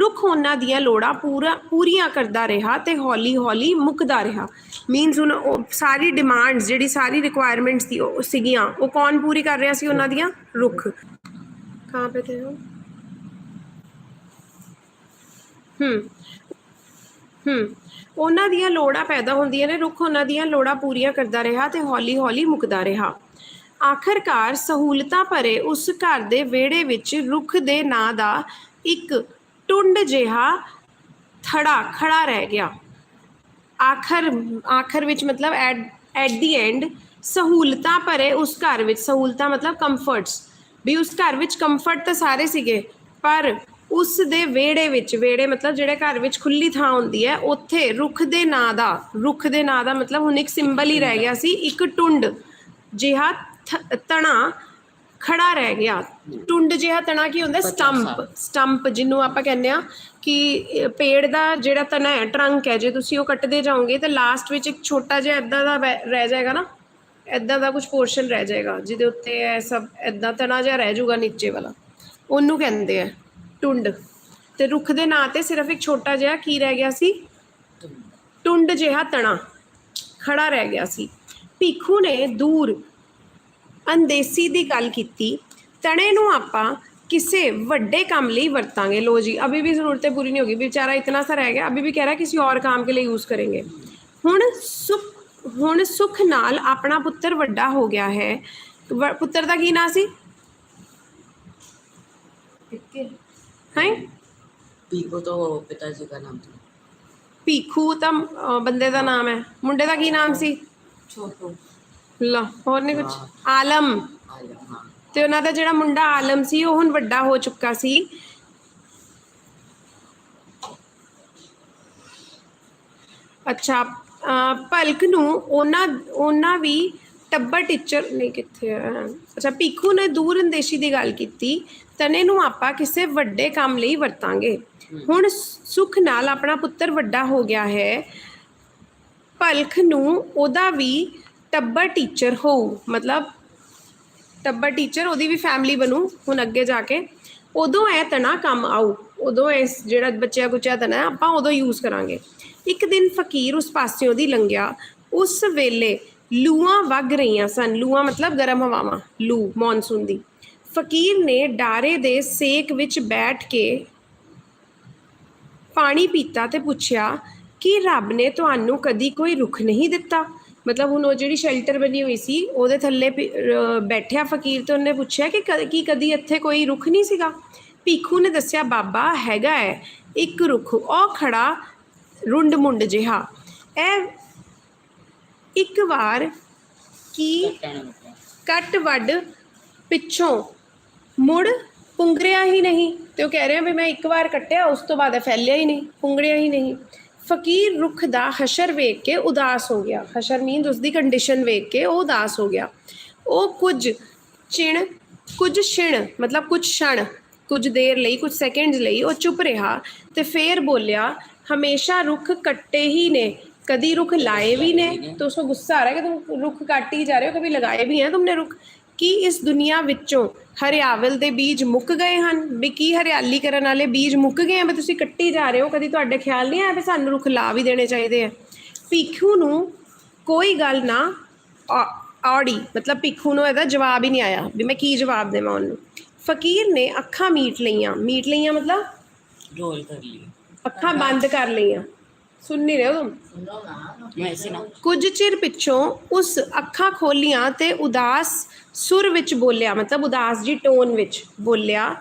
ਰੁੱਖ ਉਹਨਾਂ ਦੀਆਂ ਲੋੜਾਂ ਪੂਰਾ, ਪੂਰੀਆਂ ਕਰਦਾ ਰਿਹਾ ਤੇ ਹੌਲੀ-ਹੌਲੀ ਮੁੱਕਦਾ ਰਿਹਾ। ਮੀਨਸ ਉਹ ਸਾਰੀ ਡਿਮਾਂਡਸ ਜਿਹੜੀ ਸਾਰੀ ਰਿਕੁਆਇਰਮੈਂਟਸ ਦੀ ਉਹ ਸੀਗੀਆਂ, ਉਹ ਕੌਣ ਪੂਰੀ ਕਰ ਰਿਹਾ ਸੀ ਉਹਨਾਂ ਦੀਆਂ? ਰੁੱਖ। ਕਹਾਂ ਪੇ ਥੇ ਹੋ? ਹੂੰ। ਹੂੰ। ਉਹਨਾਂ ਦੀਆਂ ਲੋੜਾਂ ਪੈਦਾ ਹੁੰਦੀਆਂ ਨੇ, ਰੁੱਖ ਉਹਨਾਂ ਦੀਆਂ ਲੋੜਾਂ ਪੂਰੀਆਂ ਕਰਦਾ ਰਿਹਾ ਤੇ ਹੌਲੀ-ਹੌਲੀ ਮੁੱਕਦਾ ਰਿਹਾ। ਆਖਰਕਾਰ ਸਹੂਲਤਾਂ ਭਰੇ ਉਸ ਘਰ ਦੇ ਵਿਹੜੇ ਵਿੱਚ ਰੁੱਖ ਦੇ ਨਾਂ ਦਾ ਇੱਕ ਟੁੰਡ ਜਿਹਾ ਥੜਾ ਖੜਾ ਰਹਿ ਗਿਆ। ਆਖਰ ਆਖਰ ਵਿੱਚ ਮਤਲਬ ਐਟ ਐਟ ਦੀ ਐਂਡ ਸਹੂਲਤਾਂ ਭਰੇ ਉਸ ਘਰ ਵਿੱਚ। ਸਹੂਲਤਾਂ ਮਤਲਬ ਕੰਫਰਟਸ ਵੀ ਉਸ ਘਰ ਵਿੱਚ ਕੰਫਰਟ ਤਾਂ ਸਾਰੇ ਸੀਗੇ, ਪਰ ਉਸ ਦੇ ਵਿਹੜੇ ਵਿੱਚ, ਵਿਹੜੇ ਮਤਲਬ ਜਿਹੜੇ ਘਰ ਵਿੱਚ ਖੁੱਲੀ ਥਾਂ ਹੁੰਦੀ ਹੈ, ਉੱਥੇ ਰੁੱਖ ਦੇ ਨਾਂ ਦਾ, ਰੁੱਖ ਦੇ ਨਾਂ ਦਾ ਮਤਲਬ ਹੁਣ ਇੱਕ ਸਿੰਬਲ ਹੀ ਰਹਿ ਗਿਆ ਸੀ, ਇੱਕ ਟੁੰਡ ਜਿਹਾ ਥ- ਤਣਾ ਖੜਾ ਰਹਿ ਗਿਆ। ਟੁੰਡ ਜਿਹਾ ਤਣਾ ਕੀ ਹੁੰਦਾ? ਸਟੰਪ ਸਟੰਪ ਜਿਹਨੂੰ ਆਪਾਂ ਕਹਿੰਦੇ ਆ ਕਿ ਪੇੜ ਦਾ ਜਿਹੜਾ ਤਣਾ ਹੈ ਟਰੰਕ ਹੈ ਜੇ ਤੁਸੀਂ ਉਹ ਕੱਟਦੇ ਜਾਓਗੇ ਤਾਂ ਲਾਸਟ ਵਿੱਚ ਇੱਕ ਛੋਟਾ ਜਿਹਾ ਇਦਾਂ ਦਾ ਰਹਿ ਜਾਏਗਾ ਨਾ। ਇਦਾਂ ਦਾ ਕੁਝ ਪੋਰਸ਼ਨ ਰਹਿ ਜਾਏਗਾ ਜਿਹਦੇ ਉੱਤੇ ਇਹ ਸਭ ਇਦਾਂ ਤਣਾ ਜਿਹਾ ਰਹਿ ਜਾਊਗਾ ਨੀਚੇ ਵਾਲਾ। ਉਹਨੂੰ ਕਹਿੰਦੇ ਆ ਟੁੰਡ। ਤੇ ਰੁੱਖ ਦੇ ਨਾਂ ਤੇ ਸਿਰਫ ਇੱਕ ਛੋਟਾ ਜਿਹਾ ਕੀ ਰਹਿ ਗਿਆ ਸੀ? ਟੁੰਡ। ਜਿਹਾ ਤਣਾ ਖੜਾ ਰਹਿ ਗਿਆ ਸੀ। ਭੀਖੂ ਨੇ ਦੂਰ ਅੰਦੇਸੀ ਦੀ ਗੱਲ ਕੀਤੀ ਤਣੇ ਨੂੰ ਆਪਾਂ ਕਿਸੇ ਵੱਡੇ ਕੰਮ ਲਈ ਵਰਤਾਂਗੇ। ਲੋ ਜੀ ਅਭੀ ਵੀ ਜ਼ਰੂਰਤ ਪੂਰੀ ਨਹੀਂ ਹੋਗੀ ਵਿਚਾਰਾ ਇਤਨਾ ਸਾ ਰਹਿ ਗਿਆ ਅਭੀ ਵੀ ਕਹਿ ਰਿਹਾ ਕਿਸੇ ਹੋਰ ਕੰਮ ਕੇ ਲਈ ਯੂਜ਼ ਕਰਾਂਗੇ। ਹੁਣ ਸੁਖ ਹੁਣ ਸੁਖ ਨਾਲ ਆਪਣਾ ਪੁੱਤਰ ਵੱਡਾ ਹੋ ਗਿਆ ਹੈ। ਪੁੱਤਰ ਦਾ ਕੀ ਨਾਂ ਸੀ? ਹੈ? ਪੀਖੂ ਤਾਂ ਬੰਦੇ ਦਾ ਨਾਮ ਹੈ। ਮੁੰਡੇ ਦਾ ਕੀ ਨਾਮ ਸੀ? ਛੋਟੂ। ਲਾ ਹੋਰ ਨਹੀਂ ਕੁਝ ਆਲਮ। ਤੇ ਉਹਨਾਂ ਦਾ ਜਿਹੜਾ ਮੁੰਡਾ ਆਲਮ ਸੀ, ਉਹ ਹੁਣ ਵੱਡਾ ਹੋ ਚੁੱਕਾ ਸੀ। ਅੱਛਾ ਭਲਕ ਨੂੰ ਉਹਨਾਂ ਉਹਨਾਂ ਵੀ ਟੱਬਰ ਟੀਚਰ, ਨਹੀਂ ਕਿੱਥੇ ਅੱਛਾ ਪੀਖੂ ਨੇ ਦੂਰ ਅੰਦੇਸ਼ੀ ਦੀ ਗੱਲ ਕੀਤੀ। ਤਨੇ ਨੂੰ ਆਪਾਂ ਕਿਸੇ ਵੱਡੇ ਕੰਮ ਲਈ ਵਰਤਾਂਗੇ। ਹੁਣ ਸੁਖ ਨਾਲ ਆਪਣਾ ਪੁੱਤਰ ਵੱਡਾ ਹੋ ਗਿਆ ਹੈ। ਭਲਖ ਨੂੰ ਉਹਦਾ ਵੀ ਟੱਬਰ ਟੀਚਰ ਹੋਊ ਮਤਲਬ ਟੱਬਰ ਟੀਚਰ, ਉਹਦੀ ਵੀ ਫੈਮਿਲੀ ਬਣੂ, ਹੁਣ ਅੱਗੇ ਜਾ ਕੇ। ਉਦੋਂ ਇਹ ਤਣਾ ਕੰਮ ਆਊ, ਉਦੋਂ ਇਸ ਜਿਹੜਾ ਬੱਚਿਆ ਕੁਚਿਆ ਤਣਾ ਆਪਾਂ ਉਦੋਂ ਯੂਜ਼ ਕਰਾਂਗੇ। ਇੱਕ ਦਿਨ ਫਕੀਰ ਉਸ ਪਾਸਿਓਂ ਦੀ ਲੰਘਿਆ। ਉਸ ਵੇਲੇ ਲੂਆਂ ਵਗ ਰਹੀਆਂ ਸਨ। ਲੂਆਂ ਮਤਲਬ ਗਰਮ ਹਵਾਵਾਂ, ਲੂ ਮੌਨਸੂਨ ਦੀ। ਫਕੀਰ ਨੇ ਡਾਰੇ ਦੇ ਸੇਕ ਵਿੱਚ ਬੈਠ ਕੇ ਪਾਣੀ ਪੀਤਾ ਤੇ ਪੁੱਛਿਆ, ਕਿ ਰੱਬ ਨੇ ਤੁਹਾਨੂੰ ਕਦੀ ਕੋਈ ਰੁੱਖ ਨਹੀਂ ਦਿੱਤਾ? ਮਤਲਬ ਹੁਣ ਉਹ ਜਿਹੜੀ ਸ਼ੈਲਟਰ ਬਣੀ ਹੋਈ ਸੀ, ਉਹਦੇ ਥੱਲੇ ਪੀ- ਬੈਠਿਆ ਫਕੀਰ ਤੇ ਉਹਨੇ ਪੁੱਛਿਆ ਕਿ ਕ- ਕੀ ਕਦੀ ਇੱਥੇ ਕੋਈ ਰੁੱਖ ਨਹੀਂ ਸੀਗਾ? ਭੀਖੂ ਨੇ ਦੱਸਿਆ, ਬਾਬਾ, ਹੈਗਾ ਹੈ ਇੱਕ ਰੁੱਖ, ਉਹ ਖੜਾ ਰੁੰਡ ਮੁੰਡ ਜਿਹਾ। ਇਹ ਇੱਕ ਵਾਰ ਕੀ ਕੱਟ ਵੱਡ ਪਿੱਛੋਂ ਮੁੜ ਪੁੰਗਰਿਆ ਹੀ ਨਹੀਂ। ਤੇ ਉਹ ਕਹਿ ਰਿਹਾ ਵੀ ਮੈਂ ਇੱਕ ਵਾਰ ਕੱਟਿਆ, ਉਸ ਤੋਂ ਬਾਅਦ ਇਹ ਫੈਲਿਆ ਹੀ ਨਹੀਂ, ਪੁੰਗਰਿਆ ਹੀ ਨਹੀਂ। ਫਕੀਰ ਰੁੱਖ ਦਾ ਹਸ਼ਰ ਵੇਖ ਕੇ ਉਦਾਸ ਹੋ ਗਿਆ। ਹਸ਼ਰ ਮੀਨ ਉਸ ਦੀ ਕੰਡੀਸ਼ਨ ਵੇਖ ਕੇ ਉਹ ਉਦਾਸ ਹੋ ਗਿਆ। ਉਹ ਕੁਝ ਚਿਣ, ਕੁਝ ਛਿਣ, ਮਤਲਬ ਕੁਝ ਛਣ, ਕੁਝ ਦੇਰ ਲਈ, ਕੁਝ ਸੈਕਿੰਡਸ ਲਈ ਉਹ ਚੁੱਪ ਰਿਹਾ ਤੇ ਫੇਰ ਬੋਲਿਆ, ਹਮੇਸ਼ਾ ਰੁੱਖ ਕੱਟੇ ਹੀ ਨੇ, ਕਦੀ ਰੁੱਖ ਲਾਏ ਵੀ ਨੇ। ਤੋ ਉਸ ਨੂੰ ਗੁੱਸਾ ਆ ਰਿਹਾ ਕਿ ਤੂੰ ਰੁੱਖ ਕੱਟ ਹੀ ਜਾ ਰਹੇ ਹੋ, ਕਦੀ ਲਗਾਏ ਵੀ ਹੈ ਤੁਮਨੇ ਰੁੱਖ ਕੀ ਇਸ ਦੁਨੀਆ ਵਿੱਚੋਂ ਹਰਿਆਵਲ ਦੇ ਬੀਜ ਮੁੱਕ ਗਏ ਹਨ? ਵੀ ਕੀ ਹਰਿਆਲੀ ਕਰਨ ਵਾਲੇ ਬੀਜ ਮੁੱਕ ਗਏ ਆ ਵੀ ਤੁਸੀਂ ਕੱਟੀ ਜਾ ਰਹੇ ਹੋ ਕਦੀ ਤੁਹਾਡੇ ਖਿਆਲ ਨਹੀਂ ਆਇਆ ਵੀ ਸਾਨੂੰ ਰੁੱਖ ਲਾ ਵੀ ਦੇਣੇ ਚਾਹੀਦੇ ਆ? ਭੀਖੂ ਨੂੰ ਕੋਈ ਗੱਲ ਨਾ ਆੜੀ ਮਤਲਬ ਭੀਖੂ ਨੂੰ ਇਹਦਾ ਜਵਾਬ ਹੀ ਨਹੀਂ ਆਇਆ ਵੀ ਮੈਂ ਕੀ ਜਵਾਬ ਦੇਵਾਂ ਉਹਨੂੰ। ਫਕੀਰ ਨੇ ਅੱਖਾਂ ਮੀਟ ਲਈਆਂ। ਮੀਟ ਲਈਆਂ ਮਤਲਬ ਰੋਲ ਕਰ ਲਈ ਅੱਖਾਂ ਬੰਦ ਕਰ ਲਈਆਂ। ਸੁਣਨੀ ਰਹੇ ਹੋ ਤੁਮ ਕੁਝ ਚਿਰ ਪਿੱਛੋਂ ਉਸ ਅੱਖਾਂ ਖੋਲੀਆਂ ਤੇ ਉਦਾਸ ਸੁਰ ਵਿੱਚ ਬੋਲਿਆ, ਮਤਲਬ ਉਦਾਸ ਜੀ ਟੋਨ ਵਿੱਚ ਬੋਲਿਆ,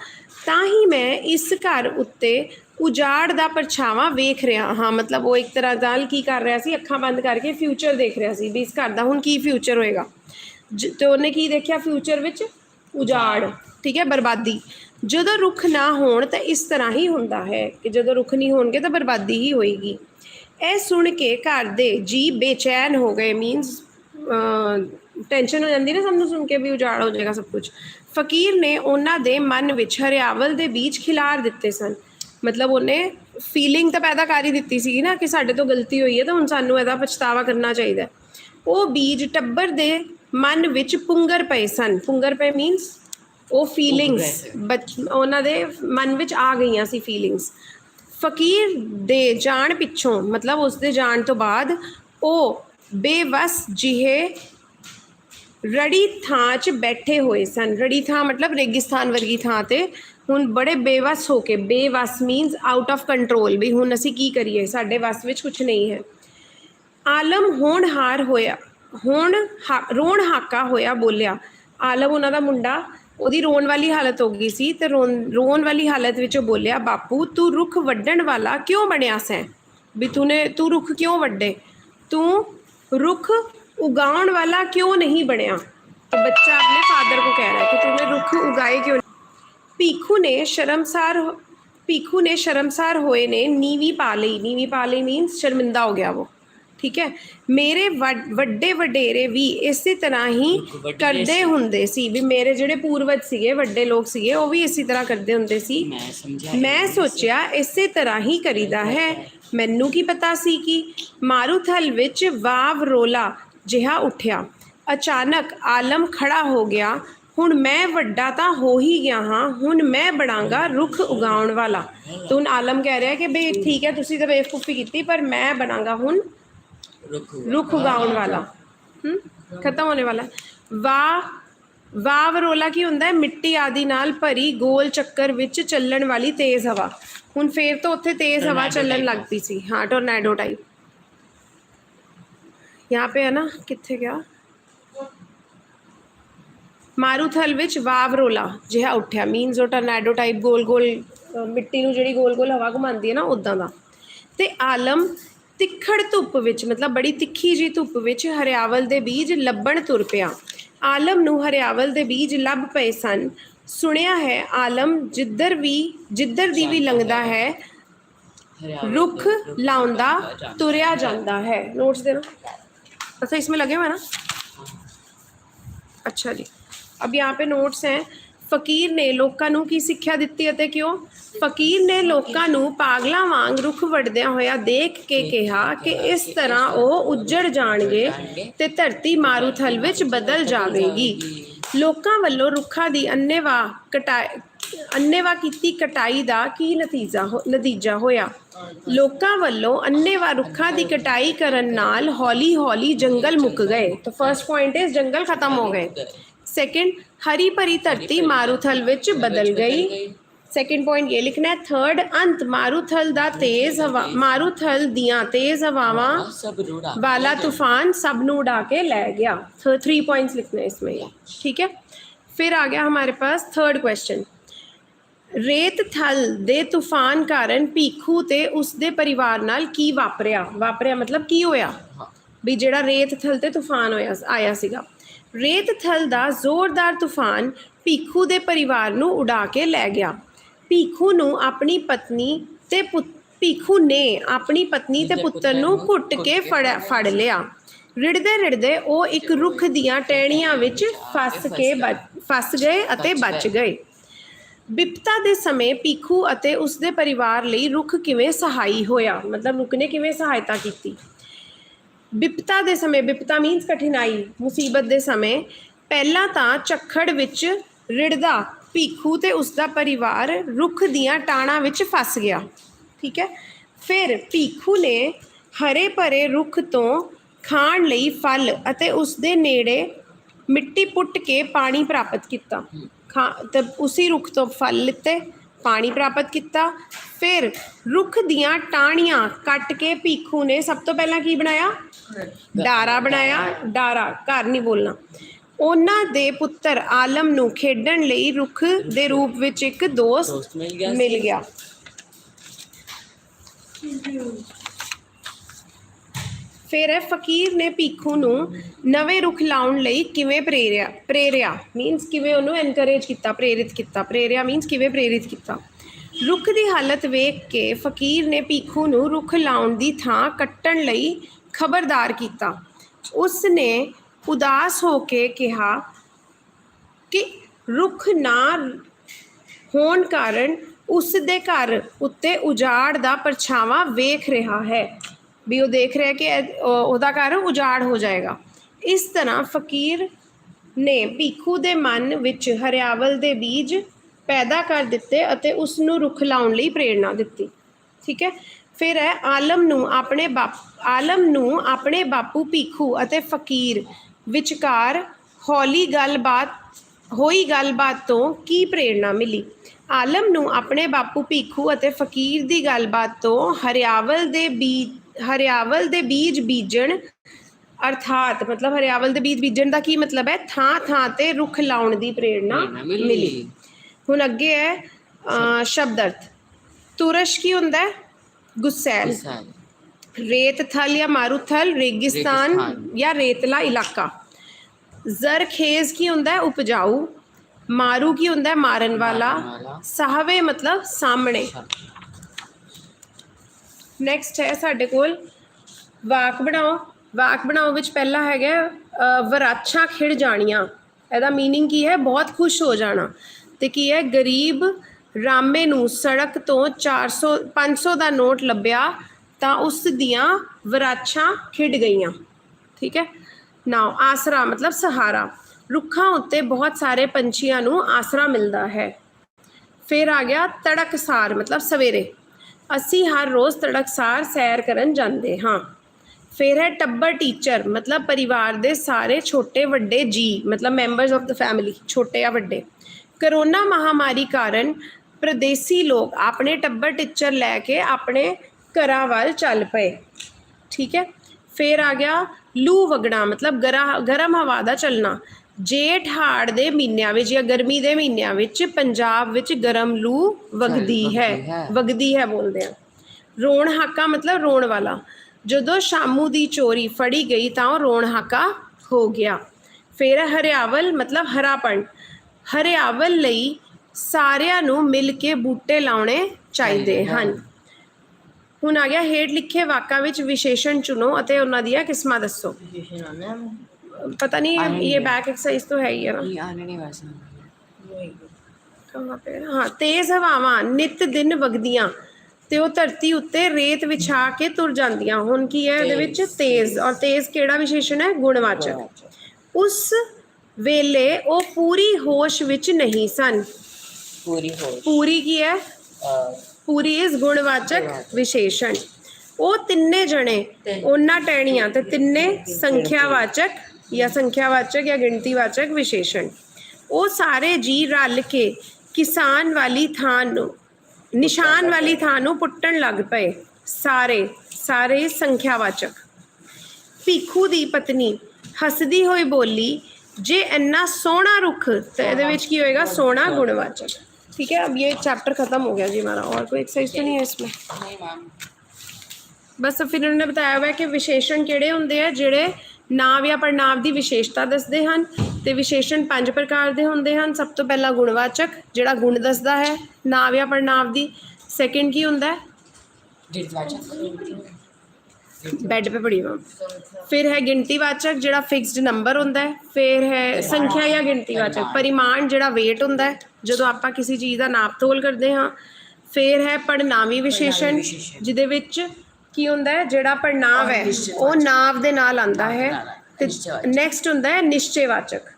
ਤਾਂ ਹੀ ਮੈਂ ਇਸ ਘਰ ਉੱਤੇ ਉਜਾੜ ਦਾ ਪਰਛਾਵਾਂ ਵੇਖ ਰਿਹਾ ਹਾਂ। ਮਤਲਬ ਉਹ ਇੱਕ ਤਰ੍ਹਾਂ ਨਾਲ ਕੀ ਕਰ ਰਿਹਾ ਸੀ, ਅੱਖਾਂ ਬੰਦ ਕਰਕੇ ਫਿਊਚਰ ਦੇਖ ਰਿਹਾ ਸੀ ਵੀ ਇਸ ਘਰ ਦਾ ਹੁਣ ਕੀ ਫਿਊਚਰ ਹੋਏਗਾ। ਤੇ ਉਹਨੇ ਕੀ ਦੇਖਿਆ ਫਿਊਚਰ ਵਿੱਚ? ਉਜਾੜ, ਠੀਕ ਹੈ, ਬਰਬਾਦੀ। ਜਦੋਂ ਰੁੱਖ ਨਾ ਹੋਣ ਤਾਂ ਇਸ ਤਰ੍ਹਾਂ ਹੀ ਹੁੰਦਾ ਹੈ ਕਿ ਜਦੋਂ ਰੁੱਖ ਨਹੀਂ ਹੋਣਗੇ ਤਾਂ ਬਰਬਾਦੀ ਹੀ ਹੋਏਗੀ। ਇਹ ਸੁਣ ਕੇ ਘਰ ਦੇ ਜੀ ਬੇਚੈਨ ਹੋ ਗਏ ਮੀਨਸ ਟੈਨਸ਼ਨ ਹੋ ਜਾਂਦੀ ਨਾ ਸਭ ਨੂੰ ਸੁਣ ਕੇ ਵੀ ਉਜਾੜ ਹੋ ਜਾਏਗਾ ਸਭ ਕੁਝ ਫਕੀਰ ਨੇ ਉਹਨਾਂ ਦੇ ਮਨ ਵਿੱਚ ਹਰਿਆਵਲ ਦੇ ਬੀਜ ਖਿਲਾਰ ਦਿੱਤੇ ਸਨ। ਮਤਲਬ ਉਹਨੇ ਫੀਲਿੰਗ ਤਾਂ ਪੈਦਾ ਕਰ ਹੀ ਦਿੱਤੀ ਸੀ ਨਾ ਕਿ ਸਾਡੇ ਤੋਂ ਗਲਤੀ ਹੋਈ ਹੈ ਤਾਂ ਹੁਣ ਸਾਨੂੰ ਇਹਦਾ ਪਛਤਾਵਾ ਕਰਨਾ ਚਾਹੀਦਾ। ਉਹ ਬੀਜ ਟੱਬਰ ਦੇ ਮਨ ਵਿੱਚ ਪੁੰਗਰ ਪਏ ਸਨ। ਪੁੰਗਰ ਪਏ ਮੀਨਸ ਉਹ ਫੀਲਿੰਗਸ ਉਹਨਾਂ ਦੇ ਮਨ ਵਿੱਚ ਆ ਗਈਆਂ ਸੀ ਫੀਲਿੰਗਸ ਫਕੀਰ ਦੇ ਜਾਣ ਪਿੱਛੋਂ, ਮਤਲਬ ਉਸ ਦੇ ਜਾਣ ਤੋਂ ਬਾਅਦ, ਉਹ ਬੇਵਸ ਜਿਹੇ ਰੜੀ ਥਾਂ 'ਚ ਬੈਠੇ ਹੋਏ ਸਨ। ਰੜੀ ਥਾਂ ਮਤਲਬ ਰੇਗਿਸਤਾਨ ਵਰਗੀ ਥਾਂ ਤੇ। ਹੁਣ ਬੜੇ ਬੇਵਸ ਹੋ ਕੇ, ਬੇਵਸ ਮੀਨਸ ਆਊਟ ਆਫ ਕੰਟਰੋਲ ਵੀ ਹੁਣ ਅਸੀਂ ਕੀ ਕਰੀਏ? ਸਾਡੇ ਵੱਸ ਵਿੱਚ ਕੁਝ ਨਹੀਂ ਹੈ। ਆਲਮ ਹੋਣਹਾਰ ਹੋਇਆ, ਹੋਣ ਹਾ- ਰੋਣ ਹਾਕਾ ਹੋਇਆ ਬੋਲਿਆ। ਆਲਮ ਉਹਨਾਂ ਦਾ ਮੁੰਡਾ ਉਹਦੀ ਰੋਣ ਵਾਲੀ ਹਾਲਤ ਹੋ ਗਈ ਸੀ ਤੇ ਰੋਣ ਵਾਲੀ ਹਾਲਤ ਵਿੱਚ ਉਹ ਬੋਲਿਆ, ਬਾਪੂ, ਤੂੰ ਰੁੱਖ ਵੱਢਣ ਵਾਲਾ ਕਿਉਂ ਬਣਿਆ ਸੈਂ? ਵੀ ਤੂੰ ਨੇ ਤੂੰ ਰੁੱਖ ਕਿਉਂ ਵੱਡੇ ਤੂੰ ਰੁੱਖ ਉਗਾਉਣ ਵਾਲਾ ਕਿਉਂ ਨਹੀਂ ਬਣਿਆ? ਤਾਂ ਬੱਚਾ ਆਪਣੇ ਫਾਦਰ ਨੂੰ ਕਹਿ ਰਿਹਾ ਕਿ ਤੂੰ ਰੁੱਖ ਉਗਾਏ ਕਿਉਂ ਪੀਖੂ ਨੇ ਸ਼ਰਮਸਾਰ ਪੀਖੂ ਨੇ ਸ਼ਰਮਸਾਰ ਹੋਏ ਨੇ, ਨੀਵੀ ਪਾ ਲਈ। ਨੀਵੀ ਪਾ ਲਈ ਮੀਨਸ ਸ਼ਰਮਿੰਦਾ ਹੋ ਗਿਆ ਉਹ। ਠੀਕ ਹੈ? ਮੇਰੇ ਵੱਡੇ ਵਡੇਰੇ ਵੀ ਇਸੇ ਤਰ੍ਹਾਂ ਹੀ ਕਰਦੇ ਹੁੰਦੇ ਸੀ ਵੀ ਮੇਰੇ ਜਿਹੜੇ ਪੂਰਵਜ ਸੀਗੇ ਵੱਡੇ ਲੋਕ ਸੀਗੇ ਉਹ ਵੀ ਇਸੇ ਤਰ੍ਹਾਂ ਕਰਦੇ ਹੁੰਦੇ ਸੀ। ਮੈਂ ਸੋਚਿਆ ਇਸੇ ਤਰ੍ਹਾਂ ਹੀ ਕਰੀਦਾ ਹੈ। ਮੈਨੂੰ ਕੀ ਪਤਾ ਸੀ ਕਿ ਮਾਰੂਥਲ ਵਿੱਚ ਵਾਵ ਰੋਲਾ ਜਿਹਾ ਉੱਠਿਆ। ਅਚਾਨਕ ਆਲਮ ਖੜਾ ਹੋ ਗਿਆ। ਹੁਣ ਮੈਂ ਵੱਡਾ ਤਾਂ ਹੋ ਹੀ ਗਿਆ ਹਾਂ। ਹੁਣ ਮੈਂ ਬਣਾਗਾ ਰੁੱਖ ਉਗਾਉਣ ਵਾਲਾ। ਤੂੰ ਆਲਮ ਕਹਿ ਰਿਹਾ ਕਿ ਬਈ ਠੀਕ ਹੈ ਤੁਸੀਂ ਤਾਂ ਬੇਵਕੂਫੀ ਕੀਤੀ ਪਰ ਮੈਂ ਬਣਾਂਗਾ ਹੁਣ रुक ਰੁੱਖ ਉਗਾਉਣ ਵਾਲਾ ਹੂੰ ਖਤਮ ਹੋਣੇ ਵਾਲਾ ਹੈ। ਵਾਹ ਵਾਵ ਰੋਲਾ ਕੀ ਹੁੰਦਾ ਹੈ ਮਿੱਟੀ ਆਦਿ ਨਾਲ ਭਰੀ ਗੋਲ ਚੱਕਰ ਵਿੱਚ ਚੱਲਣ ਵਾਲੀ ਤੇਜ਼ ਹਵਾ ਹੁਣ ਫੇਰ ਤੋਂ ਉੱਥੇ ਤੇਜ਼ ਹਵਾ Tornado ਚੱਲਣ type. ਲੱਗ ਪਈ ਸੀ ਹਾਂ ਟੋਰਨੈਡੋ ਟਾਈਪ यहाँ पे है ना ਕਿੱਥੇ ਗਿਆ ਮਾਰੂਥਲ ਵਿੱਚ ਵਾਵ ਰੋਲਾ ਜਿਹਾ ਉੱਠਿਆ ਮੀਨਸ ਉਹ ਟਰਨੈਡੋ ਟਾਈਪ ਗੋਲ ਗੋਲ ਅ, ਮਿੱਟੀ ਨੂੰ ਜਿਹੜੀ ਗੋਲ ਗੋਲ ਹਵਾ ਘੁਮਾਉਂਦੀ ਹੈ ਨਾ ਉਦਾਂ ਦਾ ਤੇ ਆਲਮ ਤਿੱਖੜ ਧੁੱਪ ਵਿੱਚ ਮਤਲਬ ਬੜੀ ਤਿੱਖੀ ਜੀ ਧੁੱਪ ਵਿੱਚ ਹਰਿਆਵਲ ਦੇ ਬੀਜ ਲੱਭਣ ਤੁਰ ਪਿਆ ਆਲਮ ਨੂੰ ਹਰਿਆਵਲ ਦੇ ਬੀਜ ਲੱਭ ਪਏ ਸਨ ਸੁਣਿਆ ਹੈ ਆਲਮ ਜਿੱਧਰ ਵੀ ਜਿੱਧਰ ਦੀ ਵੀ ਲੰਘਦਾ ਹੈ रुख लाउंदा तुरया जाता है नोट्स देना अच्छा इसमें लगे हुए हैं ना अच्छा जी अब यहाँ पे नोट्स हैं ਫਕੀਰ ਨੇ ਲੋਕਾਂ ਨੂੰ ਕੀ ਸਿੱਖਿਆ ਦਿੱਤੀ ਅਤੇ ਕਿਉਂ ਫਕੀਰ ਨੇ ਲੋਕਾਂ ਨੂੰ ਪਾਗਲਾਂ ਵਾਂਗ ਰੁੱਖ ਵੜਦਿਆਂ ਹੋਇਆ ਦੇਖ ਕੇ ਕਿਹਾ ਕਿ ਇਸ ਤਰ੍ਹਾਂ ਉਹ ਉੱਜੜ ਜਾਣਗੇ ਤੇ ਧਰਤੀ ਮਾਰੂਥਲ ਵਿੱਚ ਬਦਲ ਜਾਵੇਗੀ। ਲੋਕਾਂ ਵੱਲੋਂ ਰੁੱਖਾਂ ਦੀ ਅੰਨੇਵਾ ਕਟਾਈ ਅੰਨੇਵਾ ਕੀਤੀ ਕਟਾਈ ਦਾ ਕੀ ਨਤੀਜਾ ਨਤੀਜਾ ਹੋਇਆ? ਲੋਕਾਂ ਵੱਲੋਂ ਅੰਨੇਵਾ ਰੁੱਖਾਂ ਦੀ ਕਟਾਈ ਕਰਨ ਨਾਲ ਹੌਲੀ-ਹੌਲੀ ਜੰਗਲ ਮੁੱਕ ਗਏ। ਤਾਂ ਫਰਸਟ ਪੁਆਇੰਟ ਇਸ ਜੰਗਲ ਖਤਮ ਹੋ ਗਏ। ਸੈਕਿੰਡ ਹਰੀ ਭਰੀ ਧਰਤੀ ਮਾਰੂਥਲ ਵਿੱਚ ਬਦਲ ਗਈ। सेकंड पॉइंट ये लिखना है थर्ड अंत मारूथल ਦਾ ਤੇਜ਼ ਹਵਾ ਮਾਰੂਥਲ ਦੀਆਂ ਤੇਜ਼ ਹਵਾਵਾਂ सब रूढ़ा वाला तूफान सब ਨੂੰ उड़ा के ले गया थ्री पॉइंट्स लिखने हैं इसमें ये ठीक है फिर आ गया हमारे पास थर्ड क्वेश्चन ਰੇਤ ਥਲ ਦੇ ਤੂਫਾਨ ਕਾਰਨ ਭੀਖੂ ਤੇ ਉਸ ਦੇ ਪਰਿਵਾਰ ਨਾਲ ਕੀ ਵਾਪਰਿਆ ਵਾਪਰਿਆ ਮਤਲਬ ਕੀ ਹੋਇਆ हाँ ਵੀ ਜਿਹੜਾ ਰੇਤ ਥਲ ਤੇ ਤੂਫਾਨ ਹੋਇਆ ਆਇਆ ਸੀਗਾ ਰੇਤ ਥਲ ਦਾ ਜ਼ੋਰਦਾਰ ਤੂਫਾਨ ਭੀਖੂ ਦੇ ਪਰਿਵਾਰ ਨੂੰ ਉਡਾ ਕੇ ਲੈ ਗਿਆ ਭੀਖੂ ਨੂੰ ਆਪਣੀ ਪਤਨੀ ਤੇ ਪੁੱਤ ਭੀਖੂ ਨੇ ਆਪਣੀ ਪਤਨੀ ਤੇ ਪੁੱਤਰ ਨੂੰ ਘੁੱਟ ਕੇ ਫੜ ਫੜ ਲਿਆ। ਰਿੜਦੇ ਰਿੜਦੇ ਉਹ ਇੱਕ ਰੁੱਖ ਦੀਆਂ ਟਹਿਣੀਆਂ ਵਿੱਚ ਫਸ ਕੇ ਫਸ ਗਏ ਅਤੇ ਬਚ ਗਏ। ਬਿਪਤਾ ਦੇ ਸਮੇਂ ਭੀਖੂ ਅਤੇ ਉਸ ਦੇ ਪਰਿਵਾਰ ਲਈ ਰੁੱਖ ਕਿਵੇਂ ਸਹਾਈ ਹੋਇਆ? ਮਤਲਬ ਰੁੱਖ ਨੇ ਕਿਵੇਂ ਸਹਾਇਤਾ ਕੀਤੀ? ਬਿਪਤਾ ਦੇ ਸਮੇਂ ਬਿਪਤਾ ਮੀਨਸ ਕਠਿਨਾਈ ਮੁਸੀਬਤ ਦੇ ਸਮੇਂ ਪਹਿਲਾਂ ਤਾਂ ਝੱਖੜ ਵਿੱਚ ਰਿੜਦਾ ਭੀਖੂ ਤੇ ਉਸ ਦਾ ਪਰਿਵਾਰ ਰੁੱਖ ਦੀਆਂ ਟਾਣਾ ਵਿੱਚ ਫਸ ਗਿਆ। ਠੀਕ ਹੈ? ਫਿਰ ਭੀਖੂ ਨੇ ਹਰੇ ਭਰੇ ਰੁੱਖ ਤੋਂ ਖਾਣ ਲਈ ਫਲ ਅਤੇ ਉਸ ਦੇ ਨੇੜੇ ਮਿੱਟੀ ਪੁੱਟ ਕੇ ਪਾਣੀ ਪ੍ਰਾਪਤ ਕੀਤਾ। ਖਾ ਤੇ ਉਸੇ ਰੁੱਖ ਤੋਂ ਫਲ ਲਿੱਤੇ ਪਾਣੀ ਪ੍ਰਾਪਤ ਕੀਤਾ। ਫਿਰ ਰੁੱਖ ਦੀਆਂ ਟਾਹਣੀਆਂ ਕੱਟ ਕੇ ਭੀਖੂ ਨੇ ਸਭ ਤੋਂ ਪਹਿਲਾਂ ਕੀ ਬਣਾਇਆ? ਡਾਰਾ ਬਣਾਇਆ। ਡਾਰਾ ਘਰ ਨਹੀਂ ਬੋਲਣਾ। ਉਹਨਾਂ ਦੇ ਪੁੱਤਰ ਆਲਮ ਨੂੰ ਖੇਡਣ ਲਈ ਰੁੱਖ ਦੇ ਰੂਪ ਵਿੱਚ ਇੱਕ ਦੋਸਤ ਮਿਲ ਗਿਆ ਫਿਰ ਇਹ ਫਕੀਰ ਨੇ ਭੀਖੂ ਨੂੰ ਨਵੇਂ ਰੁੱਖ ਲਾਉਣ ਲਈ ਕਿਵੇਂ ਪ੍ਰੇਰਿਆ ਪ੍ਰੇਰਿਆ? ਮੀਨਸ ਕਿਵੇਂ ਉਹਨੂੰ ਐਨਕਰੇਜ ਕੀਤਾ ਪ੍ਰੇਰਿਤ ਕੀਤਾ? ਪ੍ਰੇਰਿਆ ਮੀਨਸ ਕਿਵੇਂ ਪ੍ਰੇਰਿਤ ਕੀਤਾ? ਰੁੱਖ ਦੀ ਹਾਲਤ ਵੇਖ ਕੇ ਫਕੀਰ ਨੇ ਭੀਖੂ ਨੂੰ ਰੁੱਖ ਲਾਉਣ ਦੀ ਥਾਂ ਕੱਟਣ ਲਈ ਖਬਰਦਾਰ ਕੀਤਾ। ਉਸ ਨੇ ਉਦਾਸ ਹੋ ਕੇ ਕਿਹਾ ਕਿ ਰੁੱਖ ਨਾ ਹੋਣ ਕਾਰਨ ਉਸ ਦੇ ਘਰ ਉੱਤੇ ਉਜਾੜ ਦਾ ਪਰਛਾਵਾਂ ਵੇਖ ਰਿਹਾ ਹੈ। ਵੀ ਉਹ ਦੇਖ ਰਿਹਾ ਕਿ ਉਹਦਾ ਘਰ ਉਜਾੜ ਹੋ ਜਾਏਗਾ। ਇਸ ਤਰ੍ਹਾਂ ਫਕੀਰ ਨੇ ਭੀਖੂ ਦੇ ਮਨ ਵਿੱਚ ਹਰਿਆਵਲ ਦੇ ਬੀਜ ਪੈਦਾ ਕਰ ਦਿੱਤੇ ਅਤੇ ਉਸ ਨੂੰ ਰੁੱਖ ਲਾਉਣ ਲਈ ਪ੍ਰੇਰਣਾ ਦਿੱਤੀ। ਠੀਕ ਹੈ? ਫਿਰ ਹੈ ਆਲਮ ਨੂੰ ਆਪਣੇ ਬਾਪ, ਆਲਮ ਨੂੰ ਆਪਣੇ ਬਾਪੂ ਭੀਖੂ ਅਤੇ ਫਕੀਰ ਵਿਚਕਾਰ ਹੌਲੀ ਗੱਲਬਾਤ ਹੋਈ ਗੱਲਬਾਤ ਤੋਂ ਕੀ ਪ੍ਰੇਰਣਾ ਮਿਲੀ? ਆਲਮ ਨੂੰ ਆਪਣੇ ਬਾਪੂ ਭੀਖੂ ਅਤੇ ਫਕੀਰ ਦੀ ਗੱਲਬਾਤ ਤੋਂ ਹਰਿਆਵਲ ਦੇ ਬੀਜ ਹਰਿਆਵਲ ਦੇ ਬੀਜ ਬੀਜਣ ਅਰਥਾਤ ਮਤਲਬ ਹਰਿਆਵਲ ਦੇ ਬੀਜ ਬੀਜਣ ਦਾ ਕੀ ਮਤਲਬ ਹੈ? ਥਾਂ ਥਾਂ ਤੇ ਰੁੱਖ ਲਾਉਣ ਦੀ ਪ੍ਰੇਰਣਾ ਮਿਲੀ। ਹੁਣ ਅੱਗੇ ਹੈ ਸ਼ਬਦ ਅਰਥ। ਤੁਰਸ਼ ਕੀ ਹੁੰਦਾ ਹੈ? ਗੁੱਸੈਲ। गुस्सा ਰੇਤ ਥਲ ਜਾਂ ਮਾਰੂਥਲ ਰੇਗਿਸਤਾਨ ਰੇਗਿਸਤਾਨ। ਜਾਂ ਰੇਤਲਾ ਇਲਾਕਾ ਜ਼ਰਖੇਜ਼ ਕੀ ਹੁੰਦਾ ਹੈ ਉਪਜਾਊ ਮਾਰੂ ਕੀ ਹੁੰਦਾ ਹੈ ਮਾਰਨ ਵਾਲਾ मारने वाला। ਸਾਹਵੇ ਮਤਲਬ ਸਾਹਮਣੇ ਨੈਕਸਟ ਹੈ ਸਾਡੇ ਕੋਲ ਵਾਕ ਬਣਾਓ ਵਾਕ ਬਣਾਓ ਵਿੱਚ ਪਹਿਲਾ ਹੈਗਾ ਅ, ਵਰਾਛਾਂ ਖਿੜ ਜਾਣੀਆਂ ਇਹਦਾ मीनिंग ਕੀ ਹੈ ਬਹੁਤ ਖੁਸ਼ ਹੋ ਜਾਣਾ ਤੇ ਕੀ ਹੈ ਗਰੀਬ ਰਾਮੇ ਨੂੰ ਸੜਕ ਤੋਂ 400 500 ਦਾ ਨੋਟ ਲੱਭਿਆ ਤਾਂ ਉਸ ਦੀਆਂ ਵਰਾਛਾਂ ਖਿੜ ਗਈਆਂ। ਠੀਕ ਹੈ? ਨਾਓ ਆਸਰਾ ਮਤਲਬ ਸਹਾਰਾ। ਰੁੱਖਾਂ ਉੱਤੇ ਬਹੁਤ ਸਾਰੇ ਪੰਛੀਆਂ ਨੂੰ ਆਸਰਾ ਮਿਲਦਾ ਹੈ। ਫਿਰ ਆ ਗਿਆ ਤੜਕਸਾਰ, ਮਤਲਬ ਸਵੇਰੇ। ਅਸੀਂ ਹਰ ਰੋਜ਼ ਤੜਕਸਾਰ ਸੈਰ ਕਰਨ ਜਾਂਦੇ ਹਾਂ। ਫਿਰ ਹੈ ਟੱਬਰ ਟੀਚਰ, ਮਤਲਬ ਪਰਿਵਾਰ ਦੇ ਸਾਰੇ ਛੋਟੇ ਵੱਡੇ ਜੀ, ਮਤਲਬ ਮੈਂਬਰਸ ਆਫ ਦ ਫੈਮਿਲੀ ਛੋਟੇ ਜਾਂ ਵੱਡੇ। ਕਰੋਨਾ ਮਹਾਮਾਰੀ ਕਾਰਨ ਪ੍ਰਦੇਸੀ ਲੋਕ ਆਪਣੇ ਟੱਬਰ ਟੀਚਰ ਲੈ ਕੇ ਆਪਣੇ ਘਰਾਂ ਵੱਲ ਚੱਲ ਪਏ। ਠੀਕ ਹੈ? ਫਿਰ ਆ ਗਿਆ ਲੂ ਵਗਣਾ ਮਤਲਬ ਗਰਾ- ਗਰਮ ਹਵਾ ਦਾ ਚੱਲਣਾ। ਜੇਠ ਹਾੜ ਦੇ ਮਹੀਨਿਆਂ ਵਿੱਚ ਜਾਂ ਗਰਮੀ ਦੇ ਮਹੀਨਿਆਂ ਵਿੱਚ ਪੰਜਾਬ ਵਿੱਚ ਗਰਮ ਲੂ ਵਗਦੀ ਹੈ। ਵਗਦੀ ਹੈ। ਬੋਲਦੇ ਆ। ਰੋਣ ਹਾਕਾ ਮਤਲਬ ਰੋਣ ਵਾਲਾ। ਜਦੋਂ ਸ਼ਾਮੂ ਦੀ ਚੋਰੀ ਫੜੀ ਗਈ ਤਾਂ ਉਹ ਰੋਣ ਹਾਕਾ ਹੋ ਗਿਆ। ਫਿਰ ਹਰਿਆਵਲ ਮਤਲਬ ਹਰਾਪਣ। ਹਰਿਆਵਲ ਲਈ ਸਾਰਿਆਂ ਨੂੰ ਮਿਲ ਕੇ ਬੂਟੇ ਲਾਉਣੇ ਚਾਹੀਦੇ ਹਨ। ਹੁਣ ਆ ਗਿਆ ਹੇਠ ਲਿਖੇ ਵਾਕਾਂ ਵਿੱਚ ਵਿਸ਼ੇਸ਼ਣ ਚੁਣੋ ਅਤੇ ਉਹਨਾਂ ਦੀਆਂ ਕਿਸਮਾਂ ਦੱਸੋ ਪਤਾ ਨਹੀਂ ਆਣੇ ਇਹ ਨਹੀਂ। बैक एक्सरसाइज तो है ही है ना नहीं आने नहीं वैसा ਕਹਾਂ ਪੇ ਹਾਂ ਤੇਜ਼ ਹਵਾਵਾਂ ਨਿਤ ਦਿਨ ਵਗਦੀਆਂ ਤੇ ਉਹ ਧਰਤੀ ਉੱਤੇ ਰੇਤ ਵਿਛਾ ਕੇ ਤੁਰ ਜਾਂਦੀਆਂ ਹੁਣ ਕੀ ਹੈ ਇਹਦੇ ਵਿੱਚ ਤੇਜ਼। ਤੇਜ਼ ਔਰ ਤੇਜ਼ ਕਿਹੜਾ ਵਿਸ਼ੇਸ਼ਣ ਹੈ ਗੁਣਵਾਚਕ ਉਸ ਵੇਲੇ ਉਹ ਪੂਰੀ ਹੋਸ਼ ਵਿੱਚ ਨਹੀਂ ਸਨ ਪੂਰੀ ਹੋਸ਼ ਪੂਰੀ ਕੀ ਹੈ ਅਹ, ਪੂਰੀ ਗੁਣਵਾਚਕ ਵਿਸ਼ੇਸ਼ਣ। ਉਹ ਤਿੰਨੇ ਜਣੇ ਤਿੰਨ। ਉਹਨਾਂ ਟਹਿਣੀਆਂ ਤੇ ਤਿੰਨੇ ਸੰਖਿਆਵਾਚਕ ਜਾਂ ਸੰਖਿਆਵਾਚਕ ਜਾਂ ਗਿਣਤੀਵਾਚਕ ਵਿਸ਼ੇਸ਼ਣ। ਉਹ ਸਾਰੇ ਜੀ ਰਲ ਕੇ ਕਿਸਾਨ ਵਾਲੀ ਥਾਂ ਨੂੰ, ਨਿਸ਼ਾਨ ਵਾਲੀ ਥਾਂ ਨੂੰ ਪੁੱਟਣ ਲੱਗ ਪਏ ਸਾਰੇ ਸਾਰੇ ਸੰਖਿਆਵਾਚਕ। ਭੀਖੂ ਦੀ ਪਤਨੀ ਹੱਸਦੀ ਹੋਈ ਬੋਲੀ, ਜੇ ਇੰਨਾ ਸੋਹਣਾ ਰੁੱਖ ਤਾਂ ਇਹਦੇ ਵਿੱਚ ਕੀ ਹੋਏਗਾ? ਸੋਹਣਾ ਗੁਣਵਾਚਕ। ठीक है अब ये चैप्टर खत्म हो गया जी हमारा और कोई एक्सरसाइज तो नहीं है इसमें ਨਹੀਂ ਮੈਮ ਬਸ ਫਿਰ ਉਹਨਾਂ ਨੇ ਬਤਾਇਆ ਹੋਇਆ ਕਿ ਵਿਸ਼ੇਸ਼ਣ ਕਿਹੜੇ ਹੁੰਦੇ ਆ ਜਿਹੜੇ ਨਾਮ ਜਾਂ ਪੜਨਾਮ ਦੀ ਵਿਸ਼ੇਸ਼ਤਾ ਦੱਸਦੇ ਹਨ ਤੇ ਵਿਸ਼ੇਸ਼ਣ ਪੰਜ ਪ੍ਰਕਾਰ ਦੇ ਹੁੰਦੇ ਹਨ ਸਭ ਤੋਂ ਪਹਿਲਾਂ ਗੁਣਵਾਚਕ ਜਿਹੜਾ ਗੁਣ ਦੱਸਦਾ ਹੈ ਨਾਮ ਜਾਂ ਪੜਨਾਮ ਦੀ ਸੈਕਿੰਡ ਕੀ ਹੁੰਦਾ ਹੈ ਗਿਣਤੀਵਾਚਕ ਬੈੱਡ 'ਤੇ ਪੜੀ ਵਾ ਫਿਰ ਹੈ ਗਿਣਤੀਵਾਚਕ ਜਿਹੜਾ ਫਿਕਸਡ ਨੰਬਰ ਹੁੰਦਾ ਹੈ ਫਿਰ ਹੈ ਸੰਖਿਆ ਜਾਂ ਗਿਣਤੀਵਾਚਕ ਪਰਿਮਾਣ ਜਿਹੜਾ weight ਹੁੰਦਾ ਹੈ ਜਦੋਂ ਆਪਾਂ ਕਿਸੇ ਚੀਜ਼ ਦਾ ਨਾਪ ਤੋਲ ਕਰਦੇ ਹਾਂ ਫਿਰ ਹੈ ਪੜਨਾਮੀ ਵਿਸ਼ੇਸ਼ਣ। ਜਿਹਦੇ ਵਿੱਚ ਕੀ ਹੁੰਦਾ ਹੈ ਜਿਹੜਾ ਪੜਨਾਵ ਹੈ ਉਹ ਨਾਮ ਦੇ ਨਾਲ ਆਂਦਾ ਹੈ। ਤੇ। ਨੈਕਸਟ ਹੁੰਦਾ ਹੈ ਨਿਸ਼ਚੈਵਾਚਕ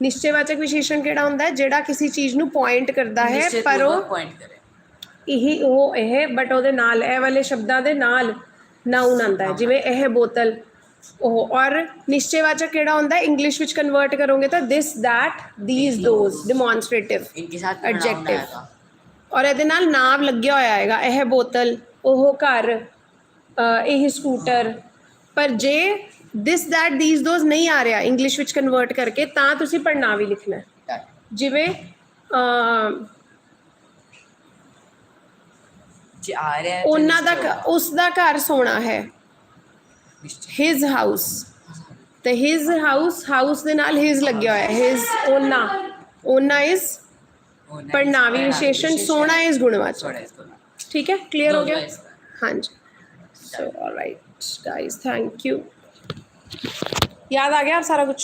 ਨਿਸ਼ਚੈਵਾਚਕ ਵਿਸ਼ੇਸ਼ਣ ਕਿਹੜਾ ਹੁੰਦਾ ਹੈ? ਜਿਹੜਾ ਕਿਸੇ ਚੀਜ਼ ਨੂੰ ਪੁਆਇੰਟ ਕਰਦਾ ਹੈ ਪਰ ਉਹ ਇਹੀ ਉਹ ਇਹ ਬਟ ਉਹਦੇ ਨਾਲ ਇਹ ਵਾਲੇ ਸ਼ਬਦਾਂ ਦੇ ਨਾਲ ਨਾਉਨ ਆਂਦਾ ਹੈ। ਜਿਵੇਂ ਇਹ ਬੋਤਲ ਉਹ ਔਰ ਨਿਸ਼ਚੈਵਾਚਕ ਕਿਹੜਾ ਹੁੰਦਾ? ਹੈ ਇੰਗਲਿਸ਼ ਵਿੱਚ ਕਨਵਰਟ ਕਰੋਗੇ ਤਾਂ this that these those demonstrative Adjective. ਔਰ ਇਹਦੇ ਨਾਲ ਨਾਮ ਲੱਗਿਆ ਹੋਇਆ ਆਏਗਾ ਇਹ ਬੋਤਲ ਉਹ ਘਰ ਅ, ਇਹ ਸਕੂਟਰ। ਪਰ ਜੇ this that these those ਨਹੀਂ ਆ ਰਿਹਾ ਇੰਗਲਿਸ਼ ਵਿੱਚ ਕਨਵਰਟ ਕਰਕੇ ਤਾਂ ਤੁਸੀਂ ਪੜਨਾਵੀ ਲਿਖਣਾ ਹੈ। ਜਿਵੇਂ ਅ, ਜੇ ਆ ਰਿਹਾ ਹੈ ਉਹਨਾਂ ਦਾ ਘ- ਉਸ ਦਾ ਘਰ ਸੋਹਣਾ ਹੈ। ਹਿਸ ਹਾਊਸ ਤੇ ਹਿਸ ਹਾਊਸ ਹਾਊਸ ਦੇ ਨਾਲ ਹਿਸ ਲੱਗਿਆ ਹੋਇਆ ਹੈ ਹਿਸ ਓਨਾ ਓਨਾ ਇਜ਼ ਪੜਨਾਵੀ ਵਿਸ਼ੇਸ਼ਣ ਸੋਹਣਾ ਇਜ਼ ਗੁਣਵਾਚਕ ਠੀਕ ਹੈ ਕਲੀਅਰ ਹੋ ਗਿਆ ਹਾਂਜੀ so alright guys thank you ਯਾਦ ਆ ਗਿਆ ਸਾਰਾ ਕੁਝ